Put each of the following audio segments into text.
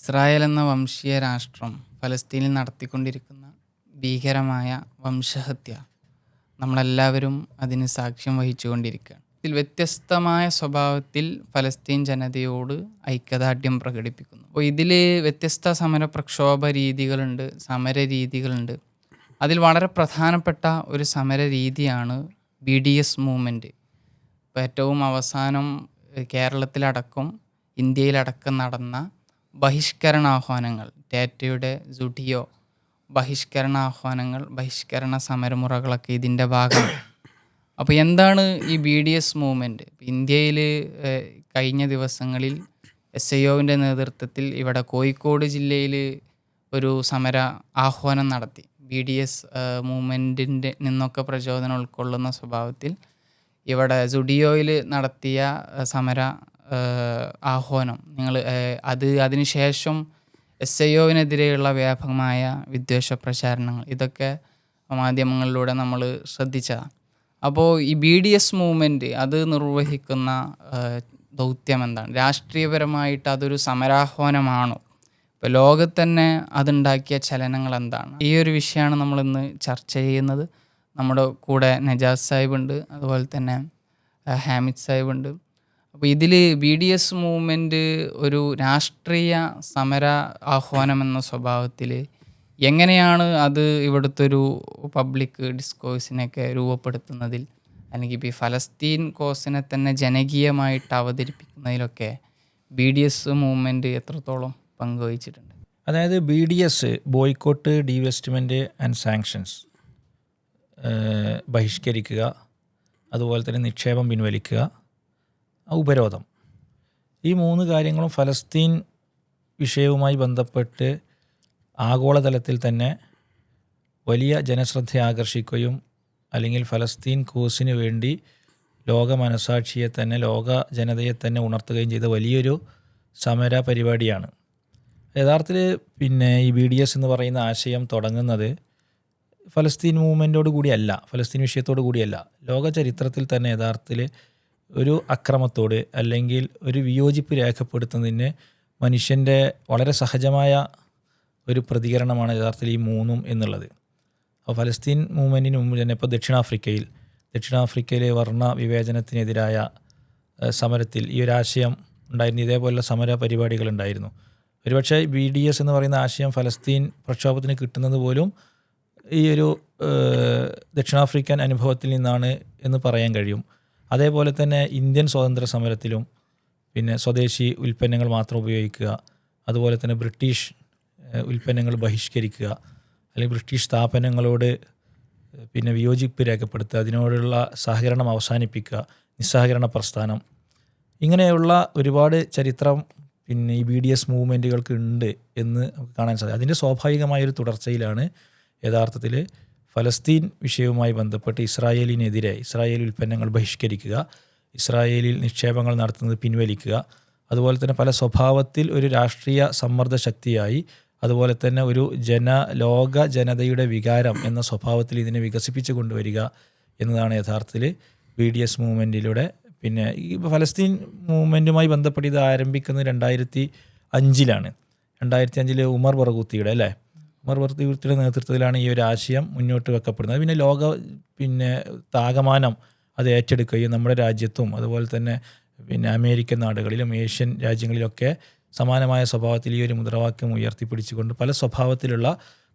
Israel എന്ന വംശീയ രാഷ്ട്രം ഫലസ്തീനിൽ നടത്തിക്കൊണ്ടിരിക്കുന്ന ഭീകരമായ വംശഹത്യ. നമ്മളെല്ലാവരും അതിന് സാക്ഷ്യം വഹിച്ചുകൊണ്ടിരിക്കുകയാണ്. ഇതിൽ വ്യത്യസ്തമായ സ്വഭാവത്തിൽ ഫലസ്തീൻ ജനതയോട് ഐക്യദാർഢ്യം പ്രകടിപ്പിക്കുന്നു. അപ്പോൾ ഇതിൽ വ്യത്യസ്ത സമര പ്രക്ഷോഭ രീതികളുണ്ട് സമര രീതികളുണ്ട് അതിൽ വളരെ പ്രധാനപ്പെട്ട ഒരു സമര രീതിയാണ് ബി ഡി എസ് മൂവ്മെന്റ്. ഇപ്പോൾ ഏറ്റവും അവസാനം കേരളത്തിലടക്കം ഇന്ത്യയിലടക്കം നടന്ന ബഹിഷ്കരണാഹ്വാനങ്ങൾ ടാറ്റയുടെ സുഡിയോ ബഹിഷ്കരണാഹ്വാനങ്ങൾ ബഹിഷ്കരണ സമരമുറകളൊക്കെ ഇതിന്റെ ഭാഗമാണ്. അപ്പോൾ എന്താണ് ഈ ബി ഡി എസ് മൂവ്മെന്റ്? ഇന്ത്യയിൽ കഴിഞ്ഞ ദിവസങ്ങളിൽ എസ് ഐ ഒവിന്റെ നേതൃത്വത്തിൽ ഇവിടെ കോഴിക്കോട് ജില്ലയിൽ ഒരു സമര ആഹ്വാനം നടത്തി. ബി ഡി എസ് മൂവ്മെന്റിന്റെ നിന്നൊക്കെ പ്രചോദനം ഉൾക്കൊള്ളുന്ന സ്വഭാവത്തിൽ ഇവിടെ സുഡിയോയിൽ നടത്തിയ സമര ആഹ്വാനം. നിങ്ങൾ അത് അതിനുശേഷം എസ് ഐ ഒവിനെതിരെയുള്ള വ്യാപകമായ വിദ്വേഷ പ്രചാരണങ്ങൾ ഇതൊക്കെ മാധ്യമങ്ങളിലൂടെ നമ്മൾ ശ്രദ്ധിച്ചതാണ് അപ്പോൾ ഈ ബി ഡി എസ് മൂവ്മെന്റ് അത് നിർവഹിക്കുന്ന ദൗത്യം എന്താണ്? രാഷ്ട്രീയപരമായിട്ട് അതൊരു സമരാഹ്വാനമാണോ? ഇപ്പോൾ ലോകത്ത് തന്നെ അതുണ്ടാക്കിയ ചലനങ്ങൾ എന്താണ്? ഈ ഒരു വിഷയമാണ് നമ്മളിന്ന് ചർച്ച ചെയ്യുന്നത്. നമ്മുടെ കൂടെ നജാസ് സാഹിബ് ഉണ്ട്. അതുപോലെ തന്നെ ഹാമിദ് സാഹിബ് ഉണ്ട്. അപ്പോൾ ഇതിൽ ബി ഡി എസ് മൂവ്മെന്റ് ഒരു രാഷ്ട്രീയ സമര ആഹ്വാനം എന്ന സ്വഭാവത്തിൽ എങ്ങനെയാണ് അത് ഇവിടുത്തെ ഒരു പബ്ലിക് ഡിസ്കോഴ്സിനെയൊക്കെ രൂപപ്പെടുത്തുന്നതിൽ? അല്ലെങ്കിൽ ഇപ്പോൾ ഈ ഫലസ്തീൻ കോസിനെ തന്നെ ജനകീയമായിട്ട് അവതരിപ്പിക്കുന്നതിലൊക്കെ ബി ഡി എസ് മൂവ്മെന്റ് എത്രത്തോളം പങ്കുവഹിച്ചിട്ടുണ്ട്? അതായത് B D S boycott divestment and sanctions ബഹിഷ്കരിക്കുക അതുപോലെ തന്നെ നിക്ഷേപം പിൻവലിക്കുക ഉപരോധം. ഈ മൂന്ന് കാര്യങ്ങളും ഫലസ്തീൻ വിഷയവുമായി ബന്ധപ്പെട്ട് ആഗോളതലത്തിൽ തന്നെ വലിയ ജനശ്രദ്ധ ആകർഷിക്കുകയും അല്ലെങ്കിൽ ഫലസ്തീൻ കോസിന് വേണ്ടി ലോക മനസാക്ഷിയെ തന്നെ ലോക ജനതയെ തന്നെ ഉണർത്തുകയും ചെയ്ത വലിയൊരു സമര പരിപാടിയാണ്. യഥാർത്ഥത്തിൽ പിന്നെ ഈ ബി ഡി എസ് എന്ന് പറയുന്ന ആശയം തുടങ്ങുന്നത് ഫലസ്തീൻ മൂവ്മെന്റോട് കൂടിയല്ല ഫലസ്തീൻ വിഷയത്തോട് കൂടിയല്ല. ലോക ചരിത്രത്തിൽ തന്നെ യഥാർത്ഥത്തിൽ ഒരു അക്രമത്തോട് അല്ലെങ്കിൽ ഒരു വിയോജിപ്പ് രേഖപ്പെടുത്തുന്നതിന് മനുഷ്യന്റെ വളരെ സഹജമായ ഒരു പ്രതികരണമാണ് യഥാർത്ഥത്തിൽ ഈ മൂന്നും എന്നുള്ളത്. അപ്പോൾ ഫലസ്തീൻ മൂവ്മെന്റിന് മുമ്പ് തന്നെ ഇപ്പോൾ ദക്ഷിണാഫ്രിക്കയിൽ ദക്ഷിണാഫ്രിക്കയിലെ വർണ വിവേചനത്തിനെതിരായ സമരത്തിൽ ഈ ഒരു ആശയം ഉണ്ടായിരുന്നു. ഇതേപോലുള്ള സമര പരിപാടികളുണ്ടായിരുന്നു ഒരുപക്ഷെ ബി ഡി എസ് എന്ന് പറയുന്ന ആശയം ഫലസ്തീൻ പ്രക്ഷോഭത്തിന് കിട്ടുന്നത് പോലും ഈ ഒരു ദക്ഷിണാഫ്രിക്കൻ അനുഭവത്തിൽ നിന്നാണ് എന്ന് പറയാൻ കഴിയും. അതേപോലെ തന്നെ ഇന്ത്യൻ സ്വാതന്ത്ര്യ സമരത്തിലും പിന്നെ സ്വദേശി ഉൽപ്പന്നങ്ങൾ മാത്രം ഉപയോഗിക്കുക. അതുപോലെ തന്നെ ബ്രിട്ടീഷ് ഉൽപ്പന്നങ്ങൾ ബഹിഷ്കരിക്കുക. അല്ലെങ്കിൽ ബ്രിട്ടീഷ് സ്ഥാപനങ്ങളോട് പിന്നെ വിയോജിപ്പ് രേഖപ്പെടുത്തുക. അതിനോടുള്ള സഹകരണം അവസാനിപ്പിക്കുക. നിസ്സഹകരണ പ്രസ്ഥാനം. ഇങ്ങനെയുള്ള ഒരുപാട് ചരിത്രം പിന്നെ ഈ ബി ഡി എസ് മൂവ്മെന്റുകൾക്ക് ഉണ്ട് എന്ന് കാണാൻ സാധിക്കും. അതിന്റെ സ്വാഭാവികമായൊരു തുടർച്ചയിലാണ് യഥാർത്ഥത്തിൽ ഫലസ്തീൻ വിഷയവുമായി ബന്ധപ്പെട്ട് ഇസ്രായേലിനെതിരെ ഇസ്രായേൽ ഉൽപ്പന്നങ്ങൾ ബഹിഷ്കരിക്കുക ഇസ്രായേലിൽ നിക്ഷേപങ്ങൾ നടത്തുന്നത് പിൻവലിക്കുക അതുപോലെ തന്നെ പല സ്വഭാവത്തിൽ ഒരു രാഷ്ട്രീയ സമ്മർദ്ദ ശക്തിയായി അതുപോലെ തന്നെ ഒരു ജന ലോക ജനതയുടെ വികാരം എന്ന സ്വഭാവത്തിൽ ഇതിനെ വികസിപ്പിച്ചു കൊണ്ടുവരിക എന്നതാണ് യഥാർത്ഥത്തിൽ ബി ഡി എസ് മൂവ്മെന്റിലൂടെ. പിന്നെ ഈ ഫലസ്തീൻ മൂവ്മെന്റുമായി ബന്ധപ്പെട്ട് ഇത് ആരംഭിക്കുന്നത് രണ്ടായിരത്തി അഞ്ചിലാണ്. രണ്ടായിരത്തി അഞ്ചിൽ ഉമർ ബർഗൂത്തിയുടെ അല്ലേ? ഉമർ ബർഗൂത്തിയുടെ നേതൃത്വത്തിലാണ് ഈ ഒരു ആശയം മുന്നോട്ട് വെക്കപ്പെടുന്നത്. പിന്നെ ലോക പിന്നെ താകമാനം അത് ഏറ്റെടുക്കുകയും നമ്മുടെ രാജ്യത്തും അതുപോലെ തന്നെ പിന്നെ അമേരിക്കൻ നാടുകളിലും ഏഷ്യൻ രാജ്യങ്ങളിലൊക്കെ സമാനമായ സ്വഭാവത്തിൽ ഈ ഒരു മുദ്രാവാക്യം ഉയർത്തിപ്പിടിച്ചുകൊണ്ട് പല സ്വഭാവത്തിലുള്ള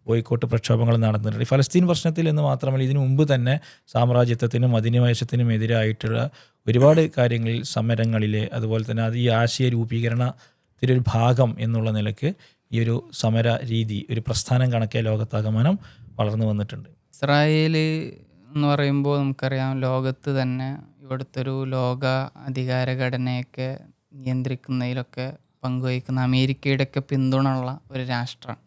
ബോയ്ക്കോട്ട് പ്രക്ഷോഭങ്ങൾ നടന്നിട്ടുണ്ട്. ഫലസ്തീൻ പ്രശ്നത്തിൽ എന്ന് മാത്രമല്ല ഇതിനു മുമ്പ് തന്നെ സാമ്രാജ്യത്വത്തിനും അധിനിവേശത്തിനും എതിരായിട്ടുള്ള ഒരുപാട് കാര്യങ്ങളിൽ സമരങ്ങളിലെ അതുപോലെ തന്നെ അത് ഈ ആശയ രൂപീകരണത്തിന്റെ ഒരു ഭാഗം എന്നുള്ള നിലയ്ക്ക് ഈ ഒരു സമര രീതി ഒരു പ്രസ്ഥാനം കണക്കെ ലോകത്താകമാനം വളർന്നു വന്നിട്ടുണ്ട്. ഇസ്രായേൽ എന്ന് പറയുമ്പോൾ നമുക്കറിയാം ലോകത്ത് തന്നെ ഇവിടുത്തെ ഒരു ലോക അധികാര ഘടനയൊക്കെ നിയന്ത്രിക്കുന്നതിലൊക്കെ പങ്കുവഹിക്കുന്ന അമേരിക്കയുടെയൊക്കെ പിന്തുണ ഉള്ള ഒരു രാഷ്ട്രമാണ്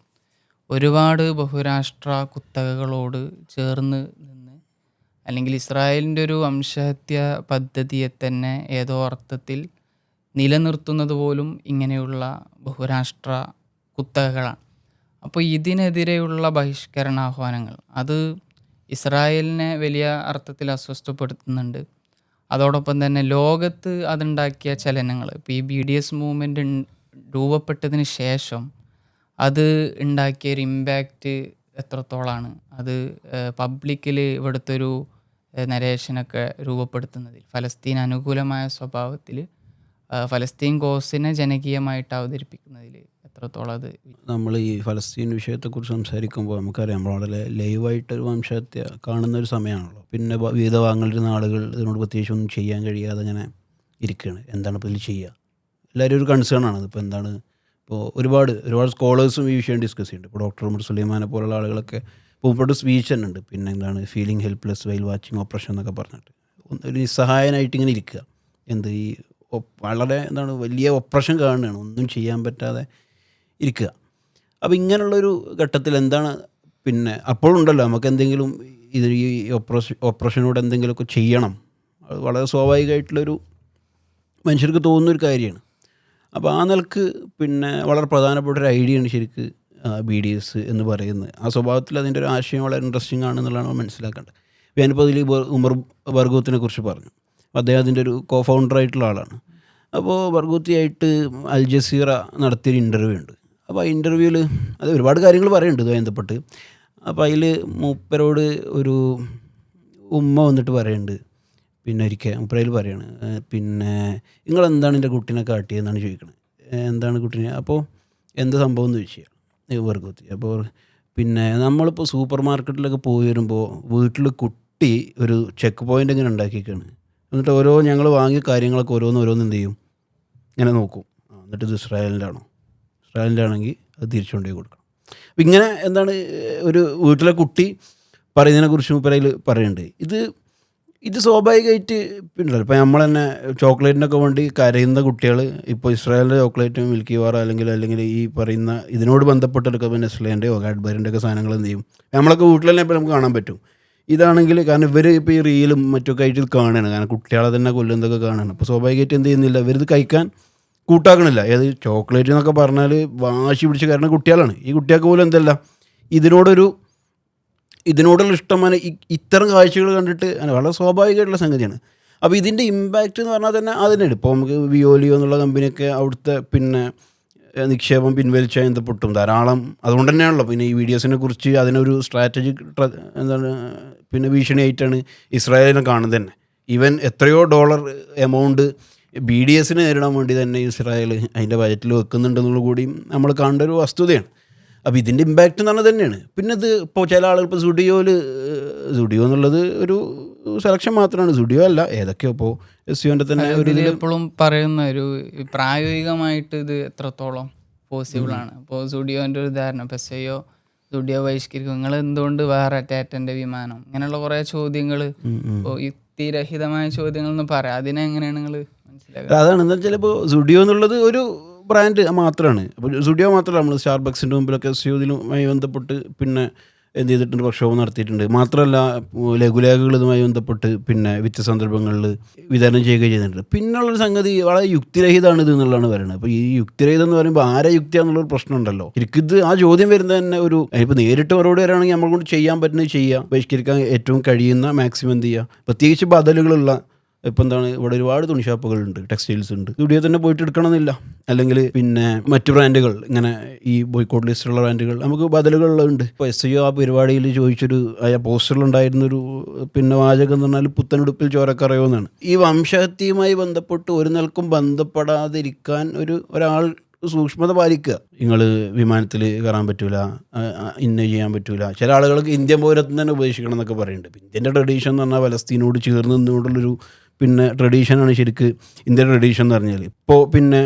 ഒരുപാട് ബഹുരാഷ്ട്ര കുത്തകകളോട് ചേർന്ന് നിന്ന് അല്ലെങ്കിൽ ഇസ്രായേലിന്റെ ഒരു വംശഹത്യ പദ്ധതിയെ തന്നെ ഏതോ അർത്ഥത്തിൽ നിലനിർത്തുന്നത് പോലും ഇങ്ങനെയുള്ള ബഹുരാഷ്ട്ര കുത്തകകളാണ് അപ്പോൾ ഇതിനെതിരെയുള്ള ബഹിഷ്കരണാഹ്വാനങ്ങൾ. അത് ഇസ്രായേലിനെ വലിയ അർത്ഥത്തിൽ അസ്വസ്ഥപ്പെടുത്തുന്നുണ്ട്. അതോടൊപ്പം തന്നെ ലോകത്ത് അതുണ്ടാക്കിയ ചലനങ്ങൾ. ഇപ്പോൾ ഈ ബി ഡി എസ് മൂവ്മെന്റ് രൂപപ്പെട്ടതിന് ശേഷം അത് ഉണ്ടാക്കിയ ഒരു ഇമ്പാക്റ്റ് എത്രത്തോളമാണ്. അത് പബ്ലിക്കിൽ ഇവിടുത്തെ ഒരു നരേഷനൊക്കെ രൂപപ്പെടുത്തുന്നതിൽ ഫലസ്തീൻ അനുകൂലമായ സ്വഭാവത്തിൽ ഫലസ്തീൻ കോസിനെ ജനകീയമായിട്ട് അവതരിപ്പിക്കുന്നതിൽ എത്രത്തോളം അത് നമ്മൾ ഈ ഫലസ്തീൻ വിഷയത്തെക്കുറിച്ച് സംസാരിക്കുമ്പോൾ നമുക്കറിയാം നമ്മൾ വളരെ ലൈവായിട്ടൊരു വംശഹത്യ കാണുന്ന ഒരു സമയമാണല്ലോ. പിന്നെ വിവിധ ഭാഗങ്ങളിലിരുന്ന ആളുകൾ ഇതിനോട് പ്രത്യേകിച്ച് ഒന്നും ചെയ്യാൻ കഴിയാതെ അങ്ങനെ ഇരിക്കുകയാണ്. എന്താണ് ഇപ്പോൾ ഇതിൽ ചെയ്യുക? എല്ലാവരും ഒരു കൺസേൺ ആണ്. ഇപ്പോൾ എന്താണ്? ഇപ്പോൾ ഒരുപാട് ഒരുപാട് സ്കോളേഴ്സും ഈ വിഷയം ഡിസ്കസ് ചെയ്യുന്നുണ്ട്. ഇപ്പോൾ ഡോക്ടർ ഉമർ സുലൈമാനെ പോലുള്ള ആളുകളൊക്കെ ഇപ്പോൾ മുമ്പോട്ട് സ്പീച്ച് തന്നെ ഉണ്ട്. പിന്നെ എന്താണ്? Feeling helpless while watching operation എന്നൊക്കെ പറഞ്ഞിട്ട്. ഒരു നിസ്സഹായനായിട്ട് ഇങ്ങനെ ഇരിക്കുക. എന്ത് ഈ വളരെ എന്താണ് വലിയ ഓപ്പറേഷൻ കാണുകയാണ്. ഒന്നും ചെയ്യാൻ പറ്റാതെ ഇരിക്കുക. അപ്പോൾ ഇങ്ങനെയുള്ളൊരു ഘട്ടത്തിൽ എന്താണ് പിന്നെ അപ്പോഴുണ്ടല്ലോ നമുക്ക് എന്തെങ്കിലും ഇത് ഈ ഓപ്പറേഷൻ ഓപ്പറേഷനോട് എന്തെങ്കിലുമൊക്കെ ചെയ്യണം. അത് വളരെ സ്വാഭാവികമായിട്ടുള്ളൊരു മനുഷ്യർക്ക് തോന്നുന്നൊരു കാര്യമാണ്. അപ്പോൾ ആ നിലയ്ക്ക് പിന്നെ വളരെ പ്രധാനപ്പെട്ട ഒരു ഐഡിയ ആണ് ശരിക്ക് ബി ഡി എസ് എന്ന് പറയുന്നത്. ആ സ്വഭാവത്തിൽ അതിന്റെ ഒരു ആശയം വളരെ ഇൻട്രസ്റ്റിംഗ് ആണെന്നുള്ളതാണ് നമ്മൾ മനസ്സിലാക്കേണ്ടത്. ഞാനിപ്പോൾ അതിൽ ഉമർ ബർഗൂത്തിനെ കുറിച്ച് പറഞ്ഞു അദ്ദേഹം അതിന്റെ ഒരു കോ ഫൗണ്ടറായിട്ടുള്ള ആളാണ്. അപ്പോൾ ബർഗൂത്തിയായിട്ട് അൽ ജസീറ നടത്തിയൊരു ഇന്റർവ്യൂ ഉണ്ട്. അപ്പോൾ ഇന്റർവ്യൂവിൽ അത് ഒരുപാട് കാര്യങ്ങൾ പറയുന്നുണ്ട് ഇതുമായി ബന്ധപ്പെട്ട്. അപ്പോൾ അതിൽ മൂപ്പരോട് ഒരു ഉമ്മ വന്നിട്ട് പറയുന്നുണ്ട്. പിന്നെ ഒരിക്കൽ മൂപ്പരയിൽ പറയാണ് പിന്നെ നിങ്ങൾ എന്താണ് എന്റെ കുട്ടീനെ കാട്ടിയെന്നാണ് ചോദിക്കുന്നത് എന്താണ് കുട്ടീനെ? അപ്പോൾ എന്ത് സംഭവം എന്ന് ചോദിച്ചാൽ വർഗത്തി. അപ്പോൾ പിന്നെ നമ്മളിപ്പോൾ സൂപ്പർ മാർക്കറ്റിലൊക്കെ പോയി വരുമ്പോൾ വീട്ടിൽ കുട്ടി ഒരു ചെക്ക് പോയിന്റ് ഇങ്ങനെ ഉണ്ടാക്കിയിരിക്കുകയാണ് എന്നിട്ട് ഓരോ ഞങ്ങൾ വാങ്ങിയ കാര്യങ്ങളൊക്കെ ഓരോന്ന് ഓരോന്ന് എന്ത് ചെയ്യും? ഇങ്ങനെ നോക്കും. എന്നിട്ട് ഇത് ഇസ്രായേലിന്റെ ആണോ? ഇസ്രായേലിന്റെ ആണെങ്കിൽ അത് തിരിച്ചു കൊണ്ടുപോയി കൊടുക്കണം. അപ്പം ഇങ്ങനെ എന്താണ് ഒരു വീട്ടിലെ കുട്ടി പറയുന്നതിനെക്കുറിച്ച് മുപ്പരയിൽ പറയുന്നുണ്ട്. ഇത് ഇത് സ്വാഭാവികമായിട്ട് പിന്നെ ഇപ്പം നമ്മൾ തന്നെ ചോക്ലേറ്റിനൊക്കെ വേണ്ടി കരയുന്ന കുട്ടികൾ ഇപ്പോൾ ഇസ്രായേലിന്റെ ചോക്ലേറ്റ് മിൽക്കി വാർ അല്ലെങ്കിൽ അല്ലെങ്കിൽ ഈ പറയുന്ന ഇതിനോട് ബന്ധപ്പെട്ടൊക്കെ ഇപ്പോൾ നെസ്ലേന്റെയോ കാഡ്ബറിന്റെ ഒക്കെ സാധനങ്ങൾ എന്ത് ചെയ്യും? നമ്മളൊക്കെ വീട്ടിൽ തന്നെ ഇപ്പോൾ നമുക്ക് കാണാൻ പറ്റും. ഇതാണെങ്കിൽ കാരണം ഇവർ ഇപ്പോൾ ഈ റീലും മറ്റൊക്കെ ആയിട്ട് കാണുകയാണ്. കാരണം കുട്ടികളെ തന്നെ കൊല്ലുന്നതൊക്കെ കാണുകയാണ്. അപ്പോൾ സ്വാഭാവികമായിട്ട് എന്ത് ചെയ്യുന്നില്ല ഇവരിത് കഴിക്കാൻ കൂട്ടാക്കണില്ല. ഏത് ചോക്ലേറ്റ് എന്നൊക്കെ പറഞ്ഞാൽ വാശി പിടിച്ച് കയറുന്ന കുട്ടികളാണ്. ഈ കുട്ടികൾക്ക് പോലും എന്തല്ല? ഇതിനോടൊരു ഇതിനോടുള്ള ഇഷ്ടം അങ്ങനെ ഇത്തരം കാഴ്ചകൾ കണ്ടിട്ട് വളരെ സ്വാഭാവികമായിട്ടുള്ള സംഗതിയാണ്. അപ്പോൾ ഇതിന്റെ ഇമ്പാക്റ്റ് എന്ന് പറഞ്ഞാൽ തന്നെ അതിനുണ്ട് ഇപ്പോൾ നമുക്ക് വിയോലിയോ എന്നുള്ള കമ്പനിയൊക്കെ അവിടുത്തെ പിന്നെ നിക്ഷേപം പിൻവലിച്ച ബന്ധപ്പെട്ടും ധാരാളം അതുകൊണ്ട് തന്നെയാണല്ലോ. പിന്നെ ഈ വീഡിയോസിനെ കുറിച്ച് അതിനൊരു സ്ട്രാറ്റജിക് എന്താണ് പിന്നെ ഭീഷണിയായിട്ടാണ് ഇസ്രായേലിനെ കാണുന്നത് തന്നെ. ഈവൻ എത്രയോ ഡോളർ എമൗണ്ട് ബി ഡി എസിന് നേരിടാൻ വേണ്ടി തന്നെ ഇസ്രായേൽ അതിന്റെ ബജറ്റിൽ വെക്കുന്നുണ്ടെന്നുള്ള കൂടിയും നമ്മൾ കാണേണ്ട ഒരു വസ്തുതയാണ്. അപ്പോൾ ഇതിന്റെ ഇമ്പാക്റ്റ് എന്ന് പറഞ്ഞാൽ തന്നെയാണ്. പിന്നെ ഇത് ഇപ്പോൾ ചില ആളുകൾ ഇപ്പോൾ സുഡിയോയിൽ സുഡിയോ എന്നുള്ളത് ഒരു സെലക്ഷൻ മാത്രമാണ്. സുഡിയോ അല്ല ഏതൊക്കെയോ ഇപ്പോൾ എസ് യുവിന്റെ തന്നെ ഒരു എപ്പോഴും പറയുന്ന ഒരു പ്രായോഗികമായിട്ട് ഇത് എത്രത്തോളം പോസിബിൾ ആണ്. ഇപ്പോൾ സുഡിയോന്റെ ഒരു ഉദാഹരണം ഇപ്പോൾ എസ്ഐയോ സുഡിയോ ബഹിഷ്കരിക്കും. നിങ്ങൾ എന്തുകൊണ്ട് വേറെ ടാറ്റന്റെ വിമാനം? ഇങ്ങനെയുള്ള കുറേ ചോദ്യങ്ങൾ ഇപ്പോൾ യുക്തിരഹിതമായ ചോദ്യങ്ങൾ എന്ന് പറയാം. അതിനെങ്ങനെയാണ് നിങ്ങൾ അതാണ്. എന്നാൽ വെച്ചാൽ ഇപ്പോൾ സുഡിയോ എന്നുള്ളത് ഒരു ബ്രാൻഡ് മാത്രമാണ് അപ്പോൾ സുഡിയോ മാത്രമല്ല നമ്മൾ സ്റ്റാർബക്സിന്റെ മുമ്പിലൊക്കെ എസ് യുമായി ബന്ധപ്പെട്ട് പിന്നെ എന്ത് ചെയ്തിട്ടുണ്ട് പ്രക്ഷോഭം നടത്തിയിട്ടുണ്ട്. മാത്രമല്ല ലഘുലേഖകൾ ഇതുമായി ബന്ധപ്പെട്ട് പിന്നെ വിറ്റ സന്ദർഭങ്ങളിൽ വിതരണം ചെയ്യുകയും ചെയ്തിട്ടുണ്ട്. പിന്നുള്ളൊരു സംഗതി വളരെ യുക്തിരഹിതമാണ് ഇത് എന്നുള്ളതാണ് പറയുന്നത് അപ്പോൾ ഈ യുക്തിരഹിതം എന്ന് പറയുമ്പോൾ ആരെ യുക്തിയാന്നുള്ളൊരു പ്രശ്നമുണ്ടല്ലോ. എനിക്കിത് ആ ചോദ്യം വരുന്നത് തന്നെ ഒരു ഇപ്പോൾ നേരിട്ട് മറുപടി വരാണെങ്കിൽ നമ്മൾ കൊണ്ട് ചെയ്യാൻ പറ്റുന്നത് ചെയ്യുക ബഹിഷ്കരിക്കാൻ ഏറ്റവും കഴിയുന്ന മാക്സിമം എന്ത് ചെയ്യുക പ്രത്യേകിച്ച് ബദലുകളുള്ള ഇപ്പം എന്താണ് ഇവിടെ ഒരുപാട് തുണി ഷോപ്പുകളുണ്ട് ടെക്സ്റ്റൈൽസ് ഉണ്ട് സ്റ്റുഡിയോ തന്നെ പോയിട്ട് എടുക്കണമെന്നില്ല. അല്ലെങ്കിൽ പിന്നെ മറ്റു ബ്രാൻഡുകൾ ഇങ്ങനെ ഈ ബോയ്ക്കോട്ട് ലിസ്റ്റിലുള്ള ബ്രാൻഡുകൾ നമുക്ക് ബദലുകളുണ്ട് ഇപ്പോൾ എസ് ഐ ആ പരിപാടിയിൽ ചോദിച്ചൊരു ആ പോസ്റ്ററിലുണ്ടായിരുന്നൊരു പിന്നെ വാചകം എന്ന് പറഞ്ഞാൽ പുത്തനുടുപ്പിൽ ചോരക്കറയോ എന്നാണ് ഈ വംശഹത്യയുമായി ബന്ധപ്പെട്ട് ഒരു നിലക്കും ബന്ധപ്പെടാതിരിക്കാൻ ഒരു ഒരാൾ സൂക്ഷ്മത പാലിക്കുക. നിങ്ങൾ വിമാനത്തിൽ കയറാൻ പറ്റൂല ഇന്ന ചെയ്യാൻ പറ്റൂല. ചില ആളുകൾക്ക് ഇന്ത്യൻ പൗരത്വം തന്നെ ഉപേക്ഷിക്കണം എന്നൊക്കെ പറയുന്നുണ്ട്. ഇന്ത്യന്റെ ട്രഡീഷൻ എന്ന് പറഞ്ഞാൽ പലസ്തീനോട് ചേർന്ന് നിന്നുകൊണ്ടുള്ളൊരു പിന്നെ ട്രഡീഷനാണ് ശരിക്ക് ഇന്ത്യൻ ട്രഡീഷൻ എന്ന് പറഞ്ഞാൽ ഇപ്പോൾ പിന്നെ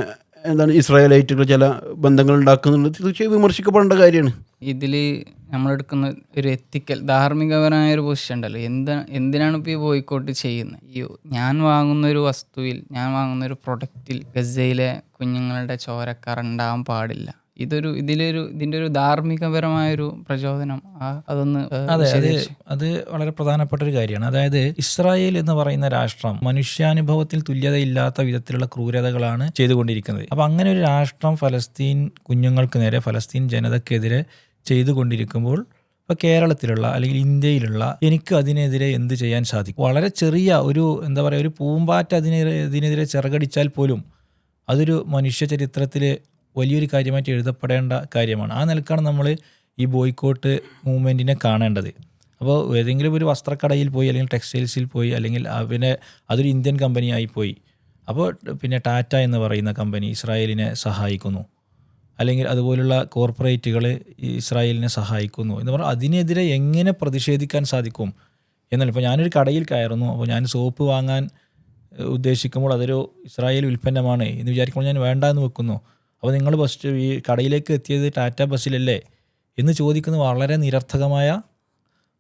എന്താണ് ഇസ്രായേലായിട്ടുള്ള ചില ബന്ധങ്ങൾ ഉണ്ടാക്കുന്നുണ്ട് തീർച്ചയായും വിമർശിക്കപ്പെടേണ്ട കാര്യമാണ്. ഇതിൽ നമ്മളെടുക്കുന്ന ഒരു എത്തിക്കൽ ധാർമ്മികപരമായ ഒരു പൊസിഷൻ ഉണ്ടല്ലോ. എന്താ എന്തിനാണ് ഇപ്പോൾ ഈ ബോയ്ക്കോട്ട് ചെയ്യുന്നത് ഈ ഞാൻ വാങ്ങുന്ന ഒരു വസ്തുവിൽ ഞാൻ വാങ്ങുന്ന ഒരു പ്രൊഡക്റ്റിൽ ഗസയിലെ കുഞ്ഞുങ്ങളുടെ ചോരക്കാർ ഉണ്ടാവാൻ പാടില്ല. ഇതൊരു ഇതിലൊരു ഇതിന്റെ ഒരു ധാർമ്മികപരമായൊരു പ്രചോദനം. അതൊന്ന് അതെ അത് അത് വളരെ പ്രധാനപ്പെട്ട ഒരു കാര്യമാണ്. അതായത് ഇസ്രായേൽ എന്ന് പറയുന്ന രാഷ്ട്രം മനുഷ്യാനുഭവത്തിൽ തുല്യതയില്ലാത്ത വിധത്തിലുള്ള ക്രൂരതകളാണ് ചെയ്തുകൊണ്ടിരിക്കുന്നത്. അപ്പൊ അങ്ങനെ ഒരു രാഷ്ട്രം ഫലസ്തീൻ കുഞ്ഞുങ്ങൾക്ക് നേരെ ഫലസ്തീൻ ജനതക്കെതിരെ ചെയ്തുകൊണ്ടിരിക്കുമ്പോൾ ഇപ്പോൾ കേരളത്തിലുള്ള അല്ലെങ്കിൽ ഇന്ത്യയിലുള്ള എനിക്ക് അതിനെതിരെ എന്ത് ചെയ്യാൻ സാധിക്കും? വളരെ ചെറിയ ഒരു എന്താ പറയുക ഒരു പൂമ്പാറ്റ അതിനെതിരെ ഇതിനെതിരെ ചിറകടിച്ചാൽ പോലും അതൊരു മനുഷ്യ ചരിത്രത്തിൽ വലിയൊരു കാര്യമായിട്ട് എഴുതപ്പെടേണ്ട കാര്യമാണ്. ആ നിലക്കാണ് നമ്മൾ ഈ ബോയ്ക്കോട്ട് മൂവ്മെന്റിനെ കാണേണ്ടത്. അപ്പോൾ ഏതെങ്കിലും ഒരു വസ്ത്രക്കടയിൽ പോയി അല്ലെങ്കിൽ ടെക്സ്റ്റൈൽസിൽ പോയി അല്ലെങ്കിൽ അവനെ അതൊരു ഇന്ത്യൻ കമ്പനിയായി പോയി. അപ്പോൾ പിന്നെ ടാറ്റ എന്ന് പറയുന്ന കമ്പനി ഇസ്രായേലിനെ സഹായിക്കുന്നു. അല്ലെങ്കിൽ അതുപോലുള്ള കോർപ്പറേറ്റുകൾ ഇസ്രായേലിനെ സഹായിക്കുന്നു എന്ന് പറഞ്ഞാൽ അതിനെതിരെ എങ്ങനെ പ്രതിഷേധിക്കാൻ സാധിക്കും എന്നാൽ ഇപ്പോൾ ഞാനൊരു കടയിൽ കയറുന്നു അപ്പോൾ ഞാൻ സോപ്പ് വാങ്ങാൻ ഉദ്ദേശിക്കുമ്പോൾ അതൊരു ഇസ്രായേൽ ഉൽപ്പന്നമാണ് എന്ന് വിചാരിക്കുമ്പോൾ ഞാൻ വേണ്ട എന്ന് വെക്കുന്നു. അപ്പോൾ നിങ്ങൾ ബസ് ഈ കടയിലേക്ക് എത്തിയത് ടാറ്റ ബസ്സിലല്ലേ എന്ന് ചോദിക്കുന്നത് വളരെ നിരർത്ഥകമായ